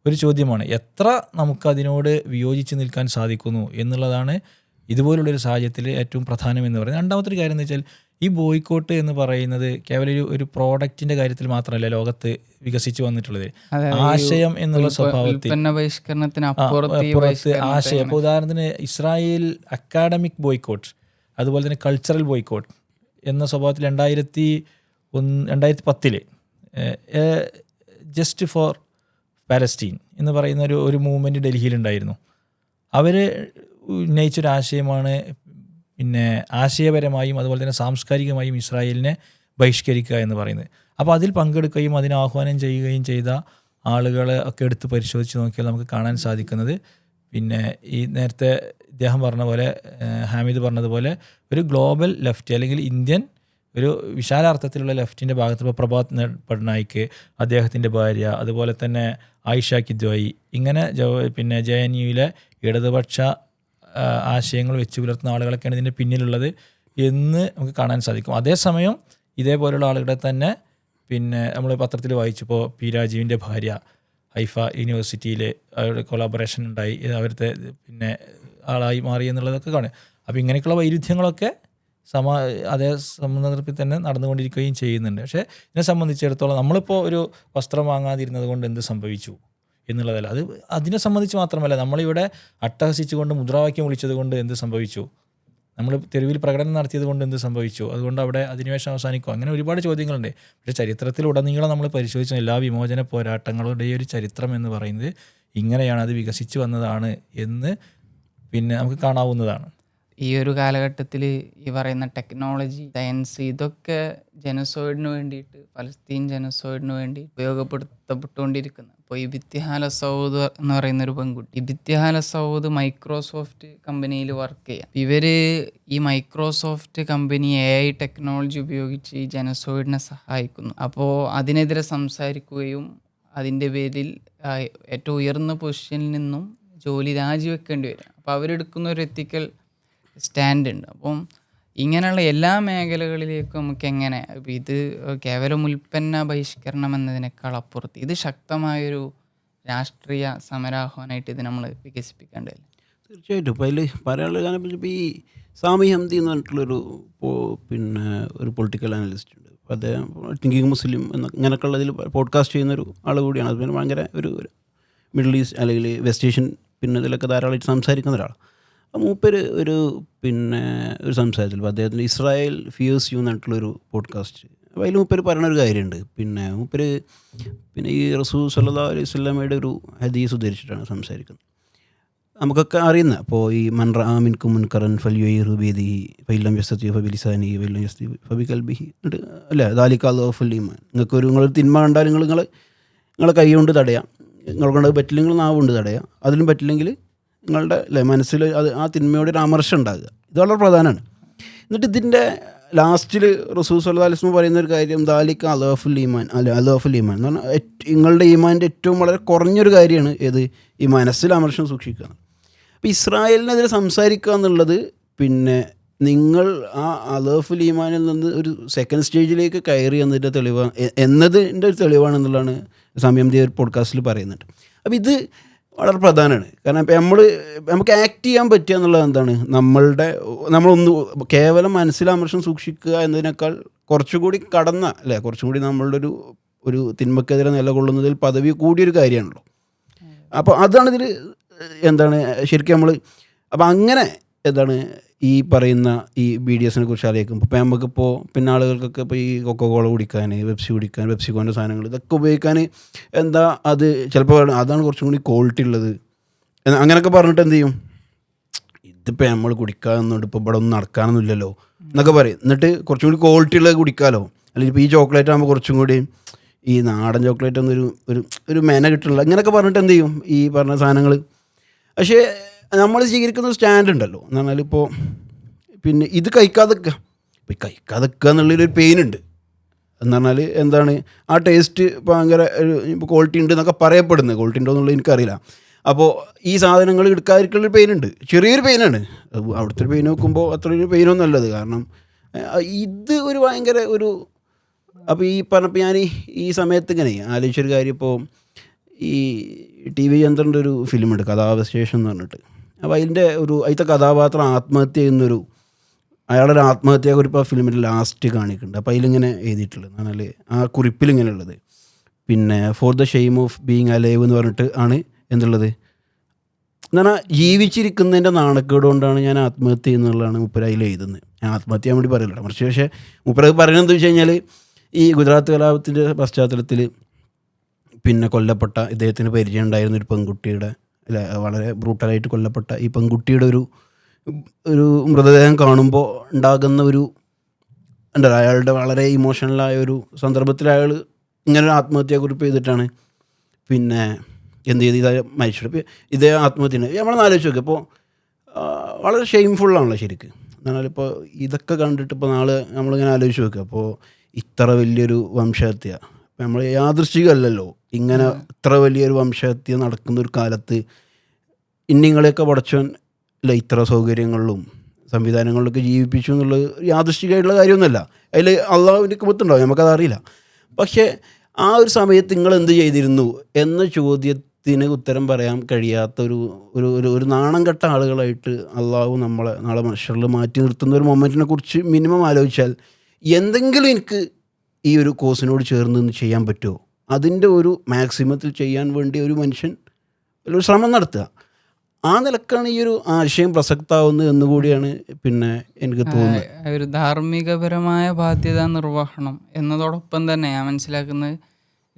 ഒരു ചോദ്യമാണ്. എത്ര നമുക്കതിനോട് വിയോജിച്ച് നിൽക്കാൻ സാധിക്കുന്നു എന്നുള്ളതാണ് ഇതുപോലുള്ളൊരു സാഹചര്യത്തിൽ ഏറ്റവും പ്രധാനം എന്ന് പറയുന്നത്. രണ്ടാമത്തെ ഒരു കാര്യം എന്ന് വെച്ചാൽ ഈ ബോയ്ക്കോട്ട് എന്ന് പറയുന്നത് കേവലം ഒരു ഒരു പ്രോഡക്റ്റിന്റെ കാര്യത്തിൽ മാത്രമല്ല ലോകത്ത് വികസിച്ച് വന്നിട്ടുള്ളത്. ആശയം എന്നുള്ള സ്വഭാവത്തിൽ. അപ്പുറത്ത് ആശയം. ഇപ്പോൾ ഉദാഹരണത്തിന് ഇസ്രായേൽ അക്കാഡമിക് ബോയ്ക്കോട്ട് അതുപോലെ തന്നെ കൾച്ചറൽ ബോയ്ക്കോട്ട് എന്ന സ്വഭാവത്തിൽ രണ്ടായിരത്തി ഒന്ന് രണ്ടായിരത്തി പത്തിൽ ജസ്റ്റ് ഫോർ പാലസ്റ്റീൻ എന്ന് പറയുന്ന ഒരു ഒരു മൂവ്മെന്റ് ഡൽഹിയിലുണ്ടായിരുന്നു. അവർ ഉന്നയിച്ചൊരു ആശയമാണ് പിന്നെ ആശയപരമായും അതുപോലെ തന്നെ സാംസ്കാരികമായും ഇസ്രായേലിനെ ബഹിഷ്കരിക്കുക എന്ന് പറയുന്നത്. അപ്പോൾ അതിൽ പങ്കെടുക്കുകയും അതിനെ ആഹ്വാനം ചെയ്യുകയും ചെയ്ത ആളുകളെ ഒക്കെ എടുത്ത് പരിശോധിച്ച് നോക്കിയാൽ നമുക്ക് കാണാൻ സാധിക്കുന്നത്. പിന്നെ ഈ നേരത്തെ ഇദ്ദേഹം പറഞ്ഞ പോലെ ഹാമിദ് പറഞ്ഞതുപോലെ ഒരു ഗ്ലോബൽ ലെഫ്റ്റ് അല്ലെങ്കിൽ ഇന്ത്യൻ ഒരു വിശാലാർത്ഥത്തിലുള്ള ലെഫ്റ്റിന്റെ ഭാഗത്ത് ഇപ്പോൾ പ്രഭാത് പട്നായിക്ക് അദ്ദേഹത്തിന്റെ ഭാര്യ അതുപോലെ തന്നെ ആയിഷ കിദ്വായി ഇങ്ങനെ പിന്നെ ജെ എൻ യുയിലെ ഇടതുപക്ഷ ആശയങ്ങൾ വെച്ച് പുലർത്തുന്ന ആളുകളൊക്കെയാണ് ഇതിന്റെ പിന്നിലുള്ളത് എന്ന് നമുക്ക് കാണാൻ സാധിക്കും. അതേസമയം ഇതേപോലെയുള്ള ആളുകളെ തന്നെ പിന്നെ നമ്മൾ പത്രത്തിൽ വായിച്ചപ്പോൾ പി രാജീവിന്റെ ഭാര്യ ഹൈഫ യൂണിവേഴ്സിറ്റിയിൽ അവരുടെ കൊളാബറേഷൻ ഉണ്ടായി. അവരുടെ പിന്നെ ആളായി മാറി എന്നുള്ളതൊക്കെ കാണുക. അപ്പോൾ ഇങ്ങനെയൊക്കെയുള്ള വൈരുദ്ധ്യങ്ങളൊക്കെ സമാ അതേ സന്ദർഭത്തിൽ തന്നെ നടന്നുകൊണ്ടിരിക്കുകയും ചെയ്യുന്നുണ്ട്. പക്ഷേ ഇതിനെ സംബന്ധിച്ചിടത്തോളം നമ്മളിപ്പോൾ ഒരു വസ്ത്രം വാങ്ങാതിരുന്നത് കൊണ്ട് എന്ത് സംഭവിച്ചു എന്നുള്ളതല്ല. അത് അതിനെ സംബന്ധിച്ച് മാത്രമല്ല നമ്മളിവിടെ അട്ടഹസിച്ചുകൊണ്ട് മുദ്രാവാക്യം വിളിച്ചത് കൊണ്ട് എന്ത് സംഭവിച്ചു? നമ്മൾ തെരുവിൽ പ്രകടനം നടത്തിയത് കൊണ്ട് എന്ത് സംഭവിച്ചു? അതുകൊണ്ട് അവിടെ അധിനിവേശം അവസാനിക്കും? അങ്ങനെ ഒരുപാട് ചോദ്യങ്ങളുണ്ട്. പക്ഷേ ചരിത്രത്തിലുടനീളം നമ്മൾ പരിശോധിച്ച എല്ലാ വിമോചന പോരാട്ടങ്ങളുടെയും ഒരു ചരിത്രം എന്ന് പറയുന്നത് ഇങ്ങനെയാണ്. അത് വികസിച്ചു വന്നതാണ് എന്ന് പിന്നെ നമുക്ക് കാണാവുന്നതാണ്. ഈ ഒരു കാലഘട്ടത്തിൽ ഈ പറയുന്ന ടെക്നോളജി സയൻസ് ഇതൊക്കെ ജനസോയിഡിന് വേണ്ടിയിട്ട് ഫലസ്തീൻ ജനസോയിഡിന് വേണ്ടി ഉപയോഗപ്പെടുത്തപ്പെട്ടുകൊണ്ടിരിക്കുന്നത് അപ്പോൾ ഈ ബിത്തിഹാല സൗദ് എന്ന് പറയുന്ന ഒരു പെൺകുട്ടി ഈ ബിത്തിഹാല സൗദ് മൈക്രോസോഫ്റ്റ് കമ്പനിയിൽ വർക്ക് ചെയ്യാം. ഇവർ ഈ Microsoft company A I technology ഉപയോഗിച്ച് ഈ ജനസോയിഡിനെ സഹായിക്കുന്നു. അപ്പോൾ അതിനെതിരെ സംസാരിക്കുകയും അതിന്റെ പേരിൽ ഏറ്റവും ഉയർന്ന പൊസിഷനിൽ നിന്നും ജോലി രാജിവെക്കേണ്ടി വരും അപ്പോൾ അവരെടുക്കുന്ന ഒരു എത്തിക്കൽ സ്റ്റാൻഡ് ഉണ്ട്. അപ്പം ഇങ്ങനെയുള്ള എല്ലാ മേഖലകളിലേക്കും നമുക്ക് എങ്ങനെ ഇത് കേവലം ഉൽപ്പന്ന ബഹിഷ്കരണം എന്നതിനേക്കാൾ അപ്പുറത്ത് ഇത് ശക്തമായൊരു രാഷ്ട്രീയ സമരാഹ്വാനമായിട്ട് ഇത് നമ്മൾ വികസിപ്പിക്കേണ്ടതല്ലേ? തീർച്ചയായിട്ടും. ഇപ്പോൾ അതിൽ പറയാനുള്ള കാരണം ഇപ്പോൾ ഈ സാമി ഹംദി എന്ന് പറഞ്ഞിട്ടുള്ളൊരു പിന്നെ ഒരു പൊളിറ്റിക്കൽ അനലിസ്റ്റ് ഉണ്ട്. അപ്പോൾ അദ്ദേഹം തിങ്കിങ് മുസ്ലിം എന്ന ഇങ്ങനെയൊക്കെയുള്ള പോഡ്കാസ്റ്റ് ചെയ്യുന്നൊരു ആൾ കൂടിയാണ്. അതുപോലെ ഭയങ്കര ഒരു ഒരു മിഡിൽ ഈസ്റ്റ് അല്ലെങ്കിൽ വെസ്റ്റ് ഏഷ്യൻ പിന്നെ ഇതിലൊക്കെ ധാരാളമായിട്ട് സംസാരിക്കുന്ന ഒരാളാണ് മൂപ്പര് ഒരു പിന്നെ ഒരു സംസാരത്തിൽ ഇപ്പോൾ അദ്ദേഹത്തിന്റെ ഇസ്രായേൽ ഫിയേഴ്സ് യു എന്നിട്ടുള്ളൊരു പോഡ്കാസ്റ്റ് അപ്പോൾ അതിൽ മൂപ്പര് ഒരു കാര്യമുണ്ട് പിന്നെ മൂപ്പര് പിന്നെ ഈ റസൂ സല്ലാ അലൈഹി സ്വല്ലാമയുടെ ഒരു ഹദീസ് ഉദ്ധരിച്ചിട്ടാണ് സംസാരിക്കുന്നത്. നമുക്കൊക്കെ അറിയുന്ന അപ്പോൾ ഈ മൻറ ആമിൻക്കും മുൻകറൻ ഫലിയൈ റുബീദി ഫൈലം യസ്തി ഫബിലിസാനി ഫൈലം യസ്തി ഫബി കൽബിഹി എന്നിട്ട് അല്ലേ ദാലിക്കാൽ ഫുല്ലീമാൻ നിങ്ങൾക്ക് ഒരു നിങ്ങൾ തിന്മ കണ്ടാൽ നിങ്ങൾ നിങ്ങൾ കൈ കൊണ്ട് തടയാം. നിങ്ങൾ കൊണ്ട് പറ്റില്ലെങ്കിൽ നാവ് കൊണ്ട് തടയാം. അതിലും പറ്റില്ലെങ്കിൽ നിങ്ങളുടെ അല്ലേ മനസ്സിൽ അത് ആ തിന്മയോട് ഒരു അമർഷം ഉണ്ടാകുക. ഇത് വളരെ പ്രധാനമാണ്. എന്നിട്ട് ഇതിന്റെ ലാസ്റ്റിൽ സല്ലാ അലിസ്മ പറയുന്ന ഒരു കാര്യം ദാലിക്ക അലോഫുൽ ഈമാൻ അല്ല അലോഫുൽ ഈമാൻ എന്ന് പറഞ്ഞാൽ നിങ്ങളുടെ ഈമാന്റെ ഏറ്റവും വളരെ കുറഞ്ഞൊരു കാര്യമാണ് ഏത്? ഈ മനസ്സിൽ അമർഷം സൂക്ഷിക്കുക. അപ്പോൾ ഇസ്രായേലിനെതിരെ സംസാരിക്കുക എന്നുള്ളത് പിന്നെ നിങ്ങൾ ആ അലേഫ് ഈമാനിൽ നിന്ന് ഒരു സെക്കൻഡ് സ്റ്റേജിലേക്ക് കയറി എന്നതിന്റെ തെളിവാണ് എന്നതിന്റെ ഒരു തെളിവാണെന്നുള്ളതാണ് സമയം ദേവർ പോഡ്കാസ്റ്റിൽ പറയുന്നുണ്ട് അപ്പോൾ ഇത് വളരെ പ്രധാനമാണ്. കാരണം ഇപ്പം നമ്മൾ നമുക്ക് ആക്ട് ചെയ്യാൻ പറ്റുക എന്നുള്ളത് എന്താണ്? നമ്മളുടെ നമ്മളൊന്ന് കേവലം മനസ്സിലാമർശം സൂക്ഷിക്കുക എന്നതിനേക്കാൾ കുറച്ചുകൂടി കടന്ന അല്ലേ? കുറച്ചും കൂടി നമ്മളുടെ ഒരു ഒരു തിന്മക്കെതിരെ നിലകൊള്ളുന്നതിൽ പദവി കൂടിയൊരു കാര്യമാണല്ലോ. അപ്പോൾ അതാണ് ഇതിൽ എന്താണ്? ശരിക്കും നമ്മൾ അപ്പം അങ്ങനെ എന്താണ് ഈ പറയുന്ന ഈ ബി ഡി എസിനെ കുറിച്ച് അറിയിക്കും ഇപ്പോൾ നമുക്കിപ്പോൾ പിന്നെ ആളുകൾക്കൊക്കെ ഇപ്പോൾ ഈ കൊക്കോ കോള കുടിക്കാൻ വെബ്സി കുടിക്കാൻ പെപ്സി കോന്റെ സാധനങ്ങൾ ഇതൊക്കെ ഉപയോഗിക്കാൻ എന്താ അത് ചിലപ്പോൾ അതാണ് കുറച്ചും കൂടി ക്വാളിറ്റി ഉള്ളത്. അങ്ങനെയൊക്കെ പറഞ്ഞിട്ട് എന്ത് ചെയ്യും? ഇതിപ്പോൾ നമ്മൾ കുടിക്കാമെന്നുണ്ട് ഇപ്പോൾ ഇവിടെ ഒന്നും നടക്കാനൊന്നുമില്ലല്ലോ എന്നൊക്കെ പറയും. എന്നിട്ട് കുറച്ചും കൂടി ക്വാളിറ്റി ഉള്ളത് കുടിക്കാമല്ലോ അല്ലെങ്കിൽ ഇപ്പോൾ ഈ ചോക്ലേറ്റ് ആകുമ്പോൾ കുറച്ചും കൂടി ഈ നാടൻ ചോക്ലേറ്റ് ഒന്നൊരു ഒരു ഒരു മെന കിട്ടുന്നില്ല ഇങ്ങനെയൊക്കെ പറഞ്ഞിട്ട് എന്ത് ചെയ്യും? ഈ പറഞ്ഞ സാധനങ്ങൾ പക്ഷേ നമ്മൾ സ്വീകരിക്കുന്ന സ്റ്റാൻഡ് ഉണ്ടല്ലോ. എന്ന് പറഞ്ഞാൽ ഇപ്പോൾ പിന്നെ ഇത് കഴിക്കാതെക്കുക ഇപ്പം കഴിക്കാതെക്കുക എന്നുള്ളൊരു പെയിൻ ഉണ്ട്. എന്ന് പറഞ്ഞാൽ എന്താണ്? ആ ടേസ്റ്റ് ഭയങ്കര ഒരു ഇപ്പോൾ ക്വാളിറ്റി ഉണ്ട് എന്നൊക്കെ പറയപ്പെടുന്നത്. ക്വാളിറ്റി ഉണ്ടോ എന്നുള്ളത് എനിക്കറിയില്ല. അപ്പോൾ ഈ സാധനങ്ങൾ എടുക്കാതിരിക്കുള്ളൊരു പെയിൻ ഉണ്ട്. ചെറിയൊരു പെയിനാണ് അവിടുത്തെ ഒരു പെയിൻ നോക്കുമ്പോൾ അത്ര ഒരു പെയിനൊന്നും അല്ലത്. കാരണം ഇത് ഒരു ഭയങ്കര ഒരു അപ്പോൾ ഈ പറഞ്ഞപ്പോൾ ഞാൻ ഈ സമയത്ത് ഇങ്ങനെ ആലോചിച്ചൊരു കാര്യം ഇപ്പോൾ ഈ ടി വി ചന്ദ്രന്റെ ഒരു ഫിലിമുണ്ട് കഥാവശേഷം എന്ന് പറഞ്ഞിട്ട്. അപ്പോൾ അതിന്റെ ഒരു അതിലത്തെ കഥാപാത്രം ആത്മഹത്യ ചെയ്യുന്നൊരു അയാളൊരു ആത്മഹത്യ കുറിപ്പ് ആ ഫിലിമിന്റെ ലാസ്റ്റ് കാണിക്കുന്നുണ്ട്. അപ്പോൾ അതിലിങ്ങനെ എഴുതിയിട്ടുള്ളത് എന്ന് പറഞ്ഞാൽ ആ കുറിപ്പിൽ ഇങ്ങനെ ഉള്ളത് പിന്നെ for the shame of being alive എന്ന് പറഞ്ഞിട്ട് ആണ് എന്തുള്ളത്? എന്നാൽ ജീവിച്ചിരിക്കുന്നതിന്റെ നാണക്കേട് കൊണ്ടാണ് ഞാൻ ആത്മഹത്യ ചെയ്യുന്നുള്ളതാണ് മുപ്പര അതിൽ എഴുതുന്നത്. ഞാൻ ആത്മഹത്യ ചെയ്യാൻ വേണ്ടി പറയില്ല മറിച്ച് പക്ഷേ മുപ്പര പറയുന്നത് എന്താ വെച്ച് കഴിഞ്ഞാൽ ഈ ഗുജറാത്ത് കലാപത്തിന്റെ പശ്ചാത്തലത്തിൽ പിന്നെ കൊല്ലപ്പെട്ട ഇദ്ദേഹത്തിന് പരിചയം ഉണ്ടായിരുന്ന ഒരു പെൺകുട്ടിയുടെ വളരെ ബ്രൂട്ടലായിട്ട് കൊല്ലപ്പെട്ട ഈ പെൺകുട്ടിയുടെ ഒരു ഒരു മൃതദേഹം കാണുമ്പോൾ ഉണ്ടാകുന്ന ഒരു എന്താ അയാളുടെ വളരെ ഇമോഷണലായ ഒരു സന്ദർഭത്തിൽ അയാൾ ഇങ്ങനെ ഒരു ആത്മഹത്യക്കുറിപ്പ് ചെയ്തിട്ടാണ് പിന്നെ എന്ത് ചെയ്ത് ഇതായ മരിച്ചത്. ഇതേ ആത്മഹത്യ നമ്മളൊന്ന് ആലോചിച്ച് നോക്കുക ഇപ്പോൾ വളരെ ഷെയിംഫുള്ളാണല്ലോ ശരിക്ക്. എന്നാലിപ്പോൾ ഇതൊക്കെ കണ്ടിട്ട് ഇപ്പോൾ നാളെ നമ്മളിങ്ങനെ ആലോചിച്ച് നോക്കുക അപ്പോൾ ഇത്ര വലിയൊരു വംശഹത്യ. നമ്മൾ യാദൃശ്ചികമല്ലല്ലോ. ഇങ്ങനെ ഇത്ര വലിയൊരു വംശഹത്യ നടക്കുന്ന ഒരു കാലത്ത് ഇന്നിങ്ങളെയൊക്കെ പടച്ചവൻ അല്ല ഇത്ര സൗകര്യങ്ങളിലും സംവിധാനങ്ങളിലൊക്കെ ജീവിപ്പിച്ചു എന്നുള്ളത് യാദൃശ്ചികമായിട്ടുള്ള കാര്യമൊന്നുമല്ല. അതിൽ അള്ളാഹുവിന്റെ കുമത്തുണ്ടാവും നമുക്കത് അറിയില്ല. പക്ഷേ ആ ഒരു സമയത്ത് നിങ്ങൾ എന്ത് ചെയ്തിരുന്നു എന്ന ചോദ്യത്തിന് ഉത്തരം പറയാൻ കഴിയാത്ത ഒരു ഒരു ഒരു ഒരു നാണം കെട്ട ആളുകളായിട്ട് അള്ളാഹു നമ്മളെ നാളെ മനുഷ്യരിൽ മാറ്റി നിർത്തുന്ന ഒരു മൊമെന്റിനെ കുറിച്ച് മിനിമം ആലോചിച്ചാൽ എന്തെങ്കിലും എനിക്ക് ഈ ഒരു കോഴ്സിനോട് ചേർന്ന് നിന്ന് ചെയ്യാൻ പറ്റുമോ? അതിന്റെ ഒരു മാക്സിമത്തിൽ ചെയ്യാൻ വേണ്ടി ഒരു മനുഷ്യൻ ഒരു ശ്രമം നടത്തുക. ആ നിലക്കാണ് ഈ ഒരു ആശയം പ്രസക്താവുന്നത് എന്നുകൂടിയാണ് പിന്നെ എനിക്ക് തോന്നുന്നത്. ഒരു ധാർമ്മികപരമായ ബാധ്യത നിർവഹണം എന്നതോടൊപ്പം തന്നെ ഞാൻ മനസ്സിലാക്കുന്നത്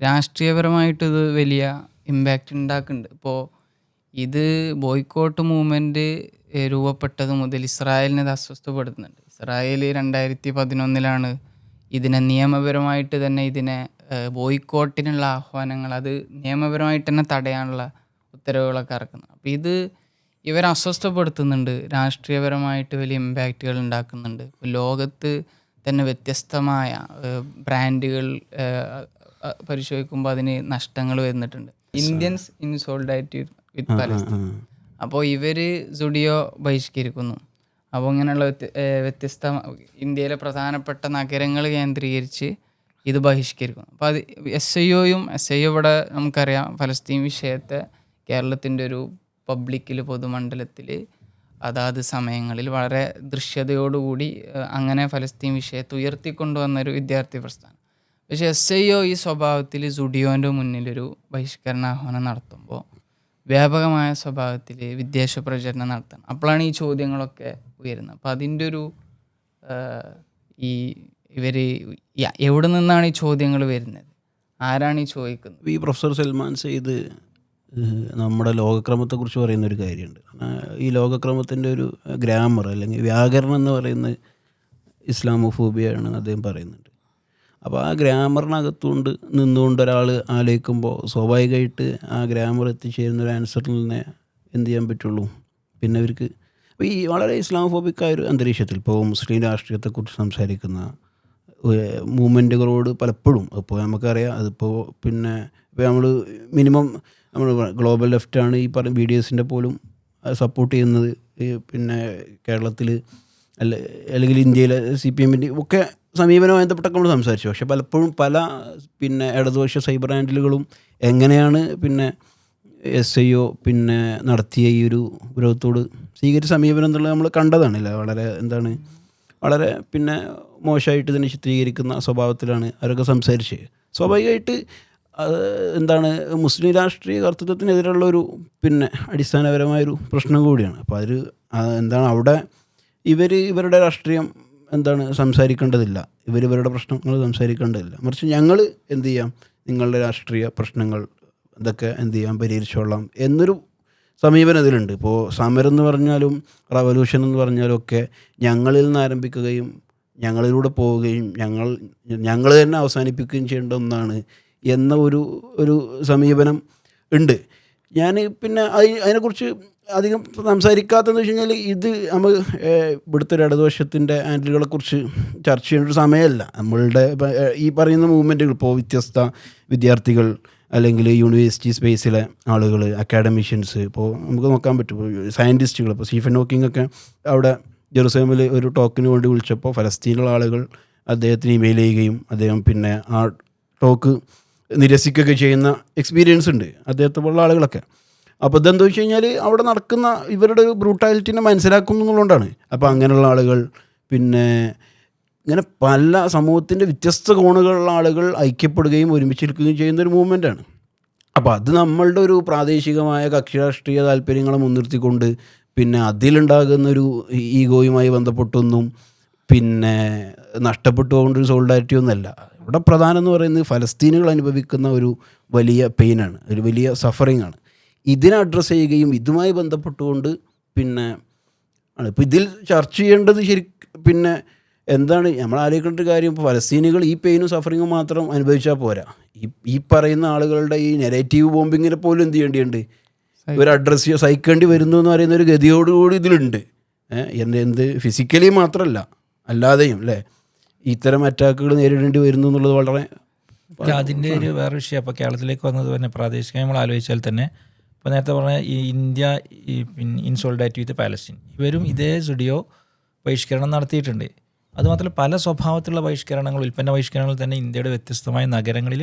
രാഷ്ട്രീയപരമായിട്ട് ഇത് വലിയ ഇമ്പാക്റ്റ് ഉണ്ടാക്കുന്നുണ്ട്. ഇപ്പോൾ ഇത് ബോയ്ക്കോട്ട് മൂവ്മെന്റ് രൂപപ്പെട്ടത് മുതൽ ഇസ്രായേലിനെ ഇത് അസ്വസ്ഥപ്പെടുത്തുന്നുണ്ട്. ഇസ്രായേൽ രണ്ടായിരത്തി പതിനൊന്നിലാണ് ഇതിനെ നിയമപരമായിട്ട് തന്നെ ഇതിനെ ബോയ്ക്കോട്ടിനുള്ള ആഹ്വാനങ്ങൾ അത് നിയമപരമായിട്ട് തന്നെ തടയാനുള്ള ഉത്തരവുകളൊക്കെ ഇറക്കുന്നത് അപ്പോൾ ഇത് ഇവരെ അസ്വസ്ഥപ്പെടുത്തുന്നുണ്ട് രാഷ്ട്രീയപരമായിട്ട് വലിയ ഇമ്പാക്റ്റുകൾ ഉണ്ടാക്കുന്നുണ്ട്. ലോകത്ത് തന്നെ വ്യത്യസ്തമായ ബ്രാൻഡുകൾ പരിശോധിക്കുമ്പോൾ അതിന് നഷ്ടങ്ങൾ വരുന്നിട്ടുണ്ട്. ഇന്ത്യൻസ് ഇൻ സോൾഡായിട്ട് വിത്ത് പാലസ്തീൻ അപ്പോൾ ഇവർ സുഡിയോ ബഹിഷ്കരിക്കുന്നു. അപ്പോൾ ഇങ്ങനെയുള്ള വ്യത്യ വ്യത്യസ്ത ഇന്ത്യയിലെ പ്രധാനപ്പെട്ട നഗരങ്ങൾ കേന്ദ്രീകരിച്ച് ഇത് ബഹിഷ്കരിക്കുന്നു. അപ്പോൾ അത് എസ് ഐ ഒയും എസ് ഐ ഒ ഇവിടെ നമുക്കറിയാം ഫലസ്തീൻ വിഷയത്തെ കേരളത്തിന്റെ ഒരു പബ്ലിക്കിൽ പൊതുമണ്ഡലത്തിൽ അതാത് സമയങ്ങളിൽ വളരെ ദൃശ്യതയോടുകൂടി അങ്ങനെ ഫലസ്തീൻ വിഷയത്തെ ഉയർത്തിക്കൊണ്ടുവന്നൊരു വിദ്യാർത്ഥി പ്രസ്ഥാനം. പക്ഷേ എസ് ഐ ഒ ഈ സ്വഭാവത്തിൽ സുഡിയോന്റെ മുന്നിലൊരു ബഹിഷ്കരണ ആഹ്വാനം നടത്തുമ്പോൾ വ്യാപകമായ സ്വഭാവത്തിൽ വിദ്വേഷ പ്രചരണം നടത്തണം. അപ്പോഴാണ് ഈ ചോദ്യങ്ങളൊക്കെ ഉയരുന്നത്. അപ്പോൾ അതിന്റെ ഒരു ഈ ഇവർ എവിടെ നിന്നാണ് ഈ ചോദ്യങ്ങൾ വരുന്നത്? ആരാണ് ഈ ചോദിക്കുന്നത്? ഈ പ്രൊഫസർ സൽമാൻ സെയ്ദ് നമ്മുടെ ലോകക്രമത്തെക്കുറിച്ച് പറയുന്ന ഒരു കാര്യമുണ്ട്. ഈ ലോകക്രമത്തിന്റെ ഒരു ഗ്രാമർ അല്ലെങ്കിൽ വ്യാകരണം എന്ന് പറയുന്ന ഇസ്ലാമോഫോബിയാണ് അദ്ദേഹം പറയുന്നുണ്ട്. അപ്പോൾ ആ ഗ്രാമറിനകത്തുകൊണ്ട് നിന്നുകൊണ്ട് ഒരാൾ ആലോചിക്കുമ്പോൾ സ്വാഭാവികമായിട്ട് ആ ഗ്രാമർ എത്തിച്ചേരുന്ന ഒരു ആൻസറിൽ തന്നെ എന്ത് ചെയ്യാൻ പറ്റുള്ളൂ? പിന്നെ അവർക്ക് അപ്പോൾ ഈ വളരെ ഇസ്ലാമോഫോബിക്കായ ഒരു അന്തരീക്ഷത്തിൽ ഇപ്പോൾ മുസ്ലിം രാഷ്ട്രീയത്തെക്കുറിച്ച് സംസാരിക്കുന്ന മൂവ്മെന്റുകളോട് പലപ്പോഴും ഇപ്പോൾ നമുക്കറിയാം അതിപ്പോൾ പിന്നെ ഇപ്പോൾ നമ്മൾ മിനിമം നമ്മൾ ഗ്ലോബൽ ലെഫ്റ്റാണ് ഈ പറഞ്ഞ ബി ഡി എസിന്റെ പോലും സപ്പോർട്ട് ചെയ്യുന്നത് പിന്നെ കേരളത്തിൽ അല്ല അല്ലെങ്കിൽ ഇന്ത്യയിലെ സി പി എമ്മിന്റെ ഒക്കെ സമീപനവുമായി ബന്ധപ്പെട്ടൊക്കെ നമ്മൾ സംസാരിച്ചു. പക്ഷേ പലപ്പോഴും പല പിന്നെ ഇടതുപക്ഷ സൈബർ ഹാൻഡിലുകളും എങ്ങനെയാണ് പിന്നെ എസ് ഐ ഒ പിന്നെ നടത്തിയ ഈ ഒരു ഉപരോധത്തോട് സ്വീകരിച്ച സമീപനം എന്നുള്ളത് നമ്മൾ കണ്ടതാണല്ലേ. വളരെ എന്താണ് വളരെ പിന്നെ മോശമായിട്ട് ഇതിനെ ചിത്രീകരിക്കുന്ന സ്വഭാവത്തിലാണ് അവരൊക്കെ സംസാരിച്ചത്. സ്വാഭാവികമായിട്ട് എന്താണ് മുസ്ലിം രാഷ്ട്രീയ കർത്തൃത്വത്തിനെതിരുള്ള ഒരു പിന്നെ അടിസ്ഥാനപരമായൊരു പ്രശ്നം കൂടിയാണ്. അപ്പോൾ അതിൽ എന്താണ് അവിടെ ഇവർ ഇവരുടെ രാഷ്ട്രീയം എന്താണ് സംസാരിക്കേണ്ടതില്ല. ഇവരിവരുടെ പ്രശ്നങ്ങൾ സംസാരിക്കേണ്ടതില്ല. മറിച്ച് ഞങ്ങൾ എന്ത് ചെയ്യാം? നിങ്ങളുടെ രാഷ്ട്രീയ പ്രശ്നങ്ങൾ ഇതൊക്കെ എന്ത് ചെയ്യാം? പരിഹരിച്ചോളാം എന്നൊരു സമീപനം ഇതിലുണ്ട്. ഇപ്പോൾ സമരം എന്ന് പറഞ്ഞാലും റവല്യൂഷൻ എന്ന് പറഞ്ഞാലും ഒക്കെ ഞങ്ങളിൽ നിന്ന് ആരംഭിക്കുകയും ഞങ്ങളിലൂടെ പോവുകയും ഞങ്ങൾ ഞങ്ങൾ തന്നെ അവസാനിപ്പിക്കുകയും ചെയ്യേണ്ട ഒന്നാണ് എന്ന ഒരു ഒരു സമീപനം ഉണ്ട്. ഞാൻ പിന്നെ അതിനെക്കുറിച്ച് അധികം സംസാരിക്കാത്തതെന്ന് വെച്ച് കഴിഞ്ഞാൽ ഇത് നമ്മൾ ഇവിടുത്തെ ഒരു ഇടതുപക്ഷത്തിന്റെ ആൻഡിലുകളെക്കുറിച്ച് ചർച്ച ചെയ്യേണ്ട ഒരു സമയമല്ല. നമ്മളുടെ ഈ പറയുന്ന മൂവ്മെന്റുകൾ ഇപ്പോൾ വ്യത്യസ്ത വിദ്യാർത്ഥികൾ അല്ലെങ്കിൽ യൂണിവേഴ്സിറ്റി സ്പേസിലെ ആളുകൾ അക്കാഡമിഷ്യൻസ് ഇപ്പോൾ നമുക്ക് നോക്കാൻ പറ്റും. സയന്റിസ്റ്റുകൾ ഇപ്പോൾ സ്റ്റീഫൻ ഹോക്കിംഗ് ഒക്കെ അവിടെ ജെറുസലേമിൽ ഒരു ടോക്കിന് വേണ്ടി വിളിച്ചപ്പോൾ ഫലസ്തീനിലുള്ള ആളുകൾ അദ്ദേഹത്തിന് ഇമെയിൽ ചെയ്യുകയും അദ്ദേഹം പിന്നെ ആ ടോക്ക് നിരസിക്കുകയൊക്കെ ചെയ്യുന്ന എക്സ്പീരിയൻസ് ഉണ്ട്. അദ്ദേഹത്തെ പോലുള്ള ആളുകളൊക്കെ. അപ്പോൾ ഇതെന്താ വെച്ച് കഴിഞ്ഞാൽ അവിടെ നടക്കുന്ന ഇവരുടെ ഒരു ബ്രൂട്ടാലിറ്റിനെ മനസ്സിലാക്കുന്നു എന്നുള്ളതുകൊണ്ടാണ്. അപ്പോൾ അങ്ങനെയുള്ള ആളുകൾ പിന്നെ ഇങ്ങനെ പല സമൂഹത്തിന്റെ വ്യത്യസ്ത കോണുകളിലുള്ള ആളുകൾ ഐക്യപ്പെടുകയും ഒരുമിച്ചിരിക്കുകയും ചെയ്യുന്ന ഒരു മൂവ്മെന്റാണ് അപ്പോൾ അത് നമ്മളുടെ ഒരു പ്രാദേശികമായ കക്ഷി രാഷ്ട്രീയ താല്പര്യങ്ങളെ മുൻനിർത്തിക്കൊണ്ട് പിന്നെ അതിലുണ്ടാകുന്ന ഒരു ഈഗോയുമായി ബന്ധപ്പെട്ടൊന്നും പിന്നെ നഷ്ടപ്പെട്ടു പോകേണ്ട ഒരു സോളിഡാരിറ്റി ഒന്നുമല്ല ഇവിടെ പ്രധാനം എന്ന് പറയുന്നത് ഫലസ്തീനുകൾ അനുഭവിക്കുന്ന ഒരു വലിയ പെയിനാണ് ഒരു വലിയ സഫറിങ് ആണ്. ഇതിനെ അഡ്രസ്സ് ചെയ്യുകയും ഇതുമായി ബന്ധപ്പെട്ടുകൊണ്ട് പിന്നെ ആണ്. ഇപ്പോൾ ഇതിൽ ചർച്ച ചെയ്യേണ്ടത് ശരി പിന്നെ എന്താണ്? നമ്മൾ ആലോചിക്കേണ്ട ഒരു കാര്യം ഇപ്പോൾ ഫലസ്തീനികൾ ഈ പെയിനും സഫറിങ്ങും മാത്രം അനുഭവിച്ചാൽ പോരാ. ഈ ഈ പറയുന്ന ആളുകളുടെ ഈ നെഗറ്റീവ് ബോംബിങ്ങിനെ പോലും എന്ത് ചെയ്യേണ്ടിയുണ്ട്? ഇവർ അഡ്രസ്സ് സഹിക്കേണ്ടി വരുന്നു എന്ന് പറയുന്ന ഒരു ഗതിയോടുകൂടി ഇതിലുണ്ട്. എന്ത് എന്ത്? ഫിസിക്കലി മാത്രമല്ല അല്ലാതെയും അല്ലേ? ഇത്തരം അറ്റാക്കുകൾ നേരിടേണ്ടി വരുന്നു എന്നുള്ളത് വളരെ അതിന്റെ ഒരു വേറെ വിഷയം അപ്പോൾ കേരളത്തിലേക്ക് വന്നത് തന്നെ പ്രാദേശികമായി നമ്മൾ ആലോചിച്ചാൽ തന്നെ ഇപ്പോൾ നേരത്തെ പറഞ്ഞ ഈ ഇന്ത്യ പിന്നെ ഇൻ സോൾഡാറ്റ് വിത്ത് പാലസ്റ്റീൻ. ഇവരും ഇതേ സ്റ്റുഡിയോ ബഹിഷ്കരണം നടത്തിയിട്ടുണ്ട്. അതുമാത്രമല്ല പല സ്വഭാവത്തിലുള്ള ബഹിഷ്കരണങ്ങൾ ഉൽപ്പന്ന ബഹിഷ്കരണങ്ങൾ തന്നെ ഇന്ത്യയുടെ വ്യത്യസ്തമായ നഗരങ്ങളിൽ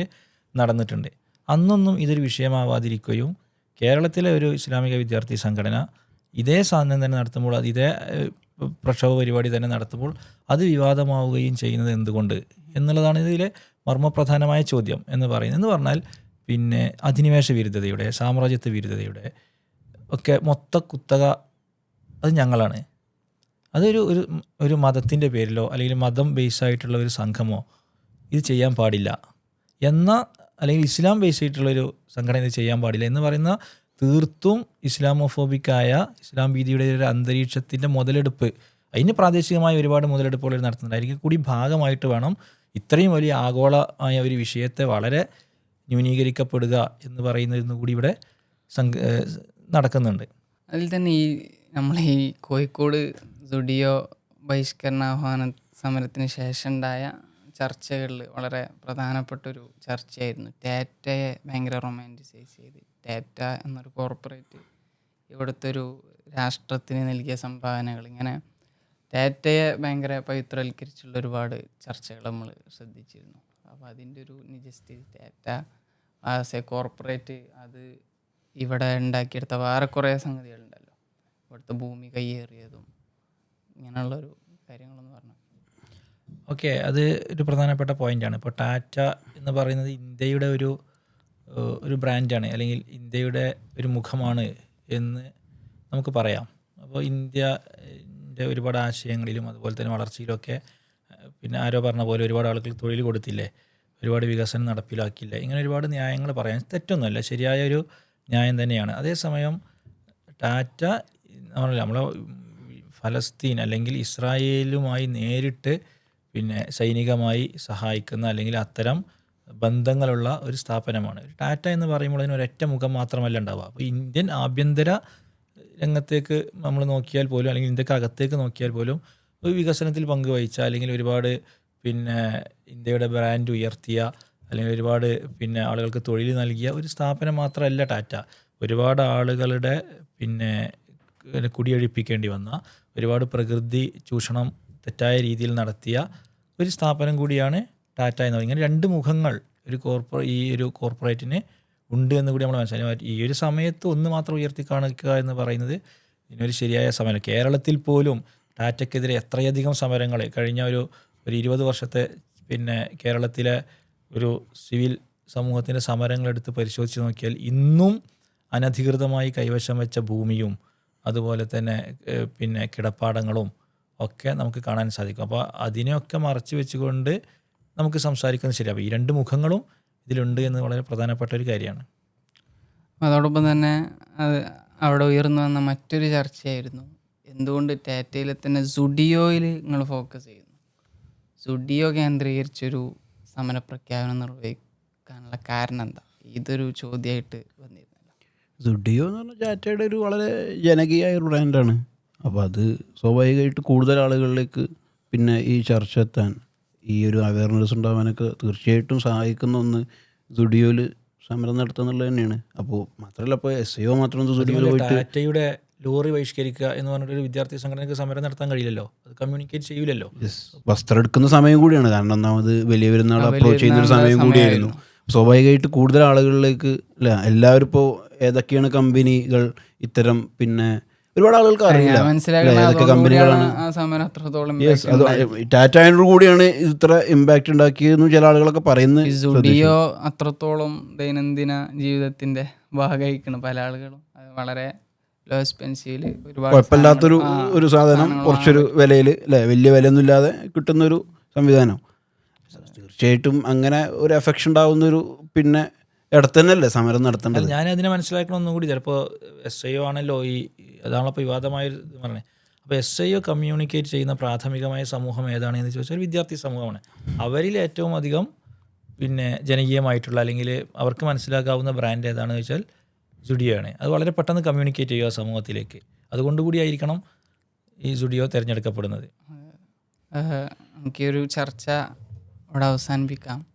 നടന്നിട്ടുണ്ട്. അന്നൊന്നും ഇതൊരു വിഷയമാവാതിരിക്കുകയും കേരളത്തിലെ ഒരു ഇസ്ലാമിക വിദ്യാർത്ഥി സംഘടന ഇതേ സാധനം തന്നെ നടത്തുമ്പോൾ അത് ഇതേ പ്രക്ഷോഭ പരിപാടി തന്നെ നടത്തുമ്പോൾ അത് വിവാദമാവുകയും ചെയ്യുന്നത് എന്തുകൊണ്ട് എന്നുള്ളതാണ് ഇതിലെ മർമ്മപ്രധാനമായ ചോദ്യം എന്ന് പറയുന്നത്. എന്ന് പറഞ്ഞാൽ പിന്നെ അധിനിവേശ വിരുദ്ധതയുടെ സാമ്രാജ്യത്വ വിരുദ്ധതയുടെ ഒക്കെ മൊത്ത കുത്തക അത് ഞങ്ങളാണ്. അതൊരു ഒരു ഒരു മതത്തിന്റെ പേരിലോ അല്ലെങ്കിൽ മതം ബേസ് ആയിട്ടുള്ള ഒരു സംഘമോ ഇത് ചെയ്യാൻ പാടില്ല. എന്ന അല്ലെങ്കിൽ ഇസ്ലാം ബേസ് ആയിട്ടുള്ള ഒരു സംഘടന ഇത് ചെയ്യാൻ പാടില്ല എന്ന് പറയുന്ന തീർത്തും ഇസ്ലാമോഫോബിക്കായ ഇസ്ലാം ഭീതിയുടെ ഒരു അന്തരീക്ഷത്തിന്റെ മുതലെടുപ്പ് അതിന് പ്രാദേശികമായ ഒരുപാട് മുതലെടുപ്പുകൾ നടത്തുന്നുണ്ട്. അതിൽ കൂടി ഭാഗമായിട്ട് വേണം ഇത്രയും വലിയ ആഗോളമായ ഒരു വിഷയത്തെ വളരെ ന്യൂനീകരിക്കപ്പെടുക എന്ന് പറയുന്നതെന്ന് കൂടി ഇവിടെ നടക്കുന്നുണ്ട്. അതിൽ തന്നെ ഈ നമ്മൾ ഈ കോഴിക്കോട് സുഡിയോ ബഹിഷ്കരണ ആഹ്വാന സമരത്തിന് ശേഷം ഉണ്ടായ ചർച്ചകളിൽ വളരെ പ്രധാനപ്പെട്ട ഒരു ചർച്ചയായിരുന്നു. ടാറ്റയെ ഭയങ്കര റൊമാന്റിസൈസ് ചെയ്ത്. ടാറ്റ എന്നൊരു കോർപ്പറേറ്റ് ഇവിടുത്തെ ഒരു രാഷ്ട്രത്തിന് നൽകിയ സംഭാവനകൾ. ഇങ്ങനെ ടാറ്റയെ ഭയങ്കര പവിത്രവൽക്കരിച്ചുള്ള ഒരുപാട് ചർച്ചകൾ നമ്മൾ ശ്രദ്ധിച്ചിരുന്നു. അപ്പോൾ അതിന്റെ ഒരു നിജസ്ഥിതി ഡാറ്റ ആസ് എ കോർപ്പറേറ്റ് അത് ഇവിടെ ഉണ്ടാക്കിയെടുത്ത വേറെ കുറേ സംഗതികളുണ്ടല്ലോ. ഇവിടുത്തെ ഭൂമി കയ്യേറിയതും ഇങ്ങനെയുള്ളൊരു കാര്യങ്ങളെന്ന് പറഞ്ഞു ഓക്കെ അത് ഒരു പ്രധാനപ്പെട്ട പോയിന്റാണ് ഇപ്പോൾ ടാറ്റ എന്ന് പറയുന്നത് ഇന്ത്യയുടെ ഒരു ഒരു ബ്രാൻഡാണ്. അല്ലെങ്കിൽ ഇന്ത്യയുടെ ഒരു മുഖമാണ് എന്ന് നമുക്ക് പറയാം. അപ്പോൾ ഇന്ത്യന്റെ ഒരുപാട് ആശയങ്ങളിലും അതുപോലെ തന്നെ വളർച്ചയിലൊക്കെ പിന്നെ ആരോ പറഞ്ഞ പോലെ ഒരുപാട് ആളുകൾ തൊഴിൽ കൊടുത്തില്ലേ ഒരുപാട് വികസനം നടപ്പിലാക്കിയില്ല ഇങ്ങനെ ഒരുപാട് ന്യായങ്ങൾ പറയാൻ തെറ്റൊന്നുമല്ല ശരിയായ ഒരു ന്യായം തന്നെയാണ്. അതേസമയം ടാറ്റ നമ്മൾ ഫലസ്തീൻ അല്ലെങ്കിൽ ഇസ്രായേലുമായി നേരിട്ട് പിന്നെ സൈനികമായി സഹായിക്കുന്ന അല്ലെങ്കിൽ അത്തരം ബന്ധങ്ങളുള്ള ഒരു സ്ഥാപനമാണ്. ടാറ്റ എന്ന് പറയുമ്പോൾ അതിന് ഒരൊറ്റ മുഖം മാത്രമല്ല ഉണ്ടാവുക. അപ്പോൾ ഇന്ത്യൻ ആഭ്യന്തര രംഗത്തേക്ക് നമ്മൾ നോക്കിയാൽ പോലും അല്ലെങ്കിൽ ഇന്ത്യയ്ക്ക് അകത്തേക്ക് നോക്കിയാൽ പോലും വികസനത്തിൽ പങ്കുവഹിച്ച അല്ലെങ്കിൽ ഒരുപാട് പിന്നെ ഇന്ത്യയുടെ ബ്രാൻഡ് ഉയർത്തിയ അല്ലെങ്കിൽ ഒരുപാട് പിന്നെ ആളുകൾക്ക് തൊഴിൽ നൽകിയ ഒരു സ്ഥാപനം മാത്രമല്ല ടാറ്റ. ഒരുപാട് ആളുകളുടെ പിന്നെ കുടിയൊഴിപ്പിക്കേണ്ടി വന്ന ഒരുപാട് പ്രകൃതി ചൂഷണം തെറ്റായ രീതിയിൽ നടത്തിയ ഒരു സ്ഥാപനം കൂടിയാണ് ടാറ്റ എന്ന് പറയുന്നത്. ഇങ്ങനെ രണ്ട് മുഖങ്ങൾ ഒരു കോർപ്പറ ഈ ഒരു കോർപ്പറേറ്റിന് ഉണ്ട് എന്ന് കൂടി നമ്മൾ മനസ്സിലാക്കി ഈ ഒരു സമയത്ത് ഒന്ന് മാത്രം ഉയർത്തി കാണിക്കുക എന്ന് പറയുന്നത് ഇതിനൊരു ശരിയായ സമയം കേരളത്തിൽ പോലും ടാറ്റയ്ക്കെതിരെ എത്രയധികം സമരങ്ങൾ കഴിഞ്ഞ ഒരു ഒരു ഇരുപത് വർഷത്തെ പിന്നെ കേരളത്തിലെ ഒരു സിവിൽ സമൂഹത്തിന്റെ സമരങ്ങളെടുത്ത് പരിശോധിച്ച് നോക്കിയാൽ ഇന്നും അനധികൃതമായി കൈവശം വെച്ച ഭൂമിയും അതുപോലെ തന്നെ പിന്നെ കിടപ്പാടങ്ങളും ഒക്കെ നമുക്ക് കാണാൻ സാധിക്കും. അപ്പോൾ അതിനെയൊക്കെ മറച്ചു വെച്ചുകൊണ്ട് നമുക്ക് സംസാരിക്കുന്നത് ശരിയാവും ഈ രണ്ട് മുഖങ്ങളും ഇതിലുണ്ട് എന്ന് വളരെ പ്രധാനപ്പെട്ട ഒരു കാര്യമാണ്. അതോടൊപ്പം തന്നെ അത് അവിടെ ഉയർന്നു വന്ന മറ്റൊരു ചർച്ചയായിരുന്നു എന്തുകൊണ്ട് ടാറ്റയിലെ തന്നെ സുഡിയോയിൽ നിങ്ങൾ ഫോക്കസ് ചെയ്യുന്നു? സുഡിയോ കേന്ദ്രീകരിച്ചൊരു സമര പ്രഖ്യാപനം നിർവഹിക്കാനുള്ള കാരണം എന്താ? ഇതൊരു ചോദ്യമായിട്ട് വന്നിരുന്നില്ല. സുഡിയോ എന്ന് പറഞ്ഞാൽ ടാറ്റയുടെ ഒരു വളരെ ജനകീയ ഒരു ബ്രാൻഡാണ് അപ്പോൾ അത് സ്വാഭാവികമായിട്ട് കൂടുതൽ ആളുകളിലേക്ക് പിന്നെ ഈ ചർച്ച എത്താൻ ഈ ഒരു അവയർനെസ് ഉണ്ടാവാനൊക്കെ തീർച്ചയായിട്ടും സഹായിക്കുന്ന ഒന്ന് സുഡിയോയിൽ സമരം നടത്തുക എന്നുള്ളത് തന്നെയാണ്. അപ്പോൾ മാത്രമല്ല ഇപ്പോൾ എസ് ഐ ഒ മാത്രം സുഡിയോയിൽ പോയിട്ട് ടാറ്റയുടെ ലോറി ബഹിഷ്കരിക്കുക എന്ന് പറഞ്ഞിട്ട് ഒരു വിദ്യാർത്ഥി സംഘടനയ്ക്ക് സമരം നടത്താൻ കഴിയില്ലല്ലോ. അത് കമ്മ്യൂണിക്കേറ്റ് ചെയ്യില്ലല്ലോ വസ്ത്രം എടുക്കുന്ന സമയം കൂടിയാണ്. കാരണം ഒന്നാമത് വലിയ പെരുന്നാൾ അപ്രോച്ച് ചെയ്യുന്ന ഒരു സമയം കൂടിയായിരുന്നു. സ്വാഭാവികമായിട്ട് കൂടുതൽ ആളുകളിലേക്ക് അല്ല എല്ലാവരും ഇപ്പോൾ ഏതൊക്കെയാണ് കമ്പനികൾ ഇത്തരം പിന്നെ ഒരുപാട് ആളുകൾക്ക് അറിയില്ല? ഏതൊക്കെ കമ്പനികളാണ്? ടാറ്റ അത് കൂടിയാണ് ഇത്ര ഇമ്പാക്ട് ഉണ്ടാക്കിയെന്ന് ചില ആളുകളൊക്കെ പറയുന്നത് അത്രത്തോളം ദൈനംദിന ജീവിതത്തിന്റെ ഭാഗമായിരിക്കണം പല ആളുകളും. അത് വളരെ ലോ എക്സ്പെൻസീവിൽ ഒരുപാട് കുഴപ്പമില്ലാത്തൊരു ഒരു സാധനം കുറച്ചൊരു വിലയിൽ അല്ലേ? വലിയ വിലയൊന്നും ഇല്ലാതെ കിട്ടുന്നൊരു സംവിധാനം. തീർച്ചയായിട്ടും അങ്ങനെ ഒരു എഫക്ഷൻ ഉണ്ടാവുന്നൊരു പിന്നെ ഇടത്തന്നെയല്ലേ സമരം നടത്തേണ്ടത്? ഞാൻ അതിനെ മനസ്സിലാക്കണം ഒന്നും കൂടി ചിലപ്പോൾ എസ് ഐ ഒ ആണല്ലോ ഈ അതാണല്ലോ ഇപ്പോൾ വിവാദമായ പറഞ്ഞത് അപ്പോൾ എസ് ഐ ഒ കമ്മ്യൂണിക്കേറ്റ് ചെയ്യുന്ന പ്രാഥമികമായ സമൂഹം ഏതാണെന്ന് ചോദിച്ചാൽ വിദ്യാർത്ഥി സമൂഹമാണ്. അവരിൽ ഏറ്റവും അധികം പിന്നെ ജനകീയമായിട്ടുള്ള അല്ലെങ്കിൽ അവർക്ക് മനസ്സിലാക്കാവുന്ന ബ്രാൻഡ് ഏതാണെന്ന് വെച്ചാൽ സുഡിയോ ആണ് അത് വളരെ പെട്ടെന്ന് കമ്മ്യൂണിക്കേറ്റ് ചെയ്യുക സമൂഹത്തിലേക്ക്. അതുകൊണ്ടുകൂടി ആയിരിക്കണം ഈ സുഡിയോ തിരഞ്ഞെടുക്കപ്പെടുന്നത്. എനിക്കൊരു ചർച്ച ഇവിടെ അവസാനിപ്പിക്കാം.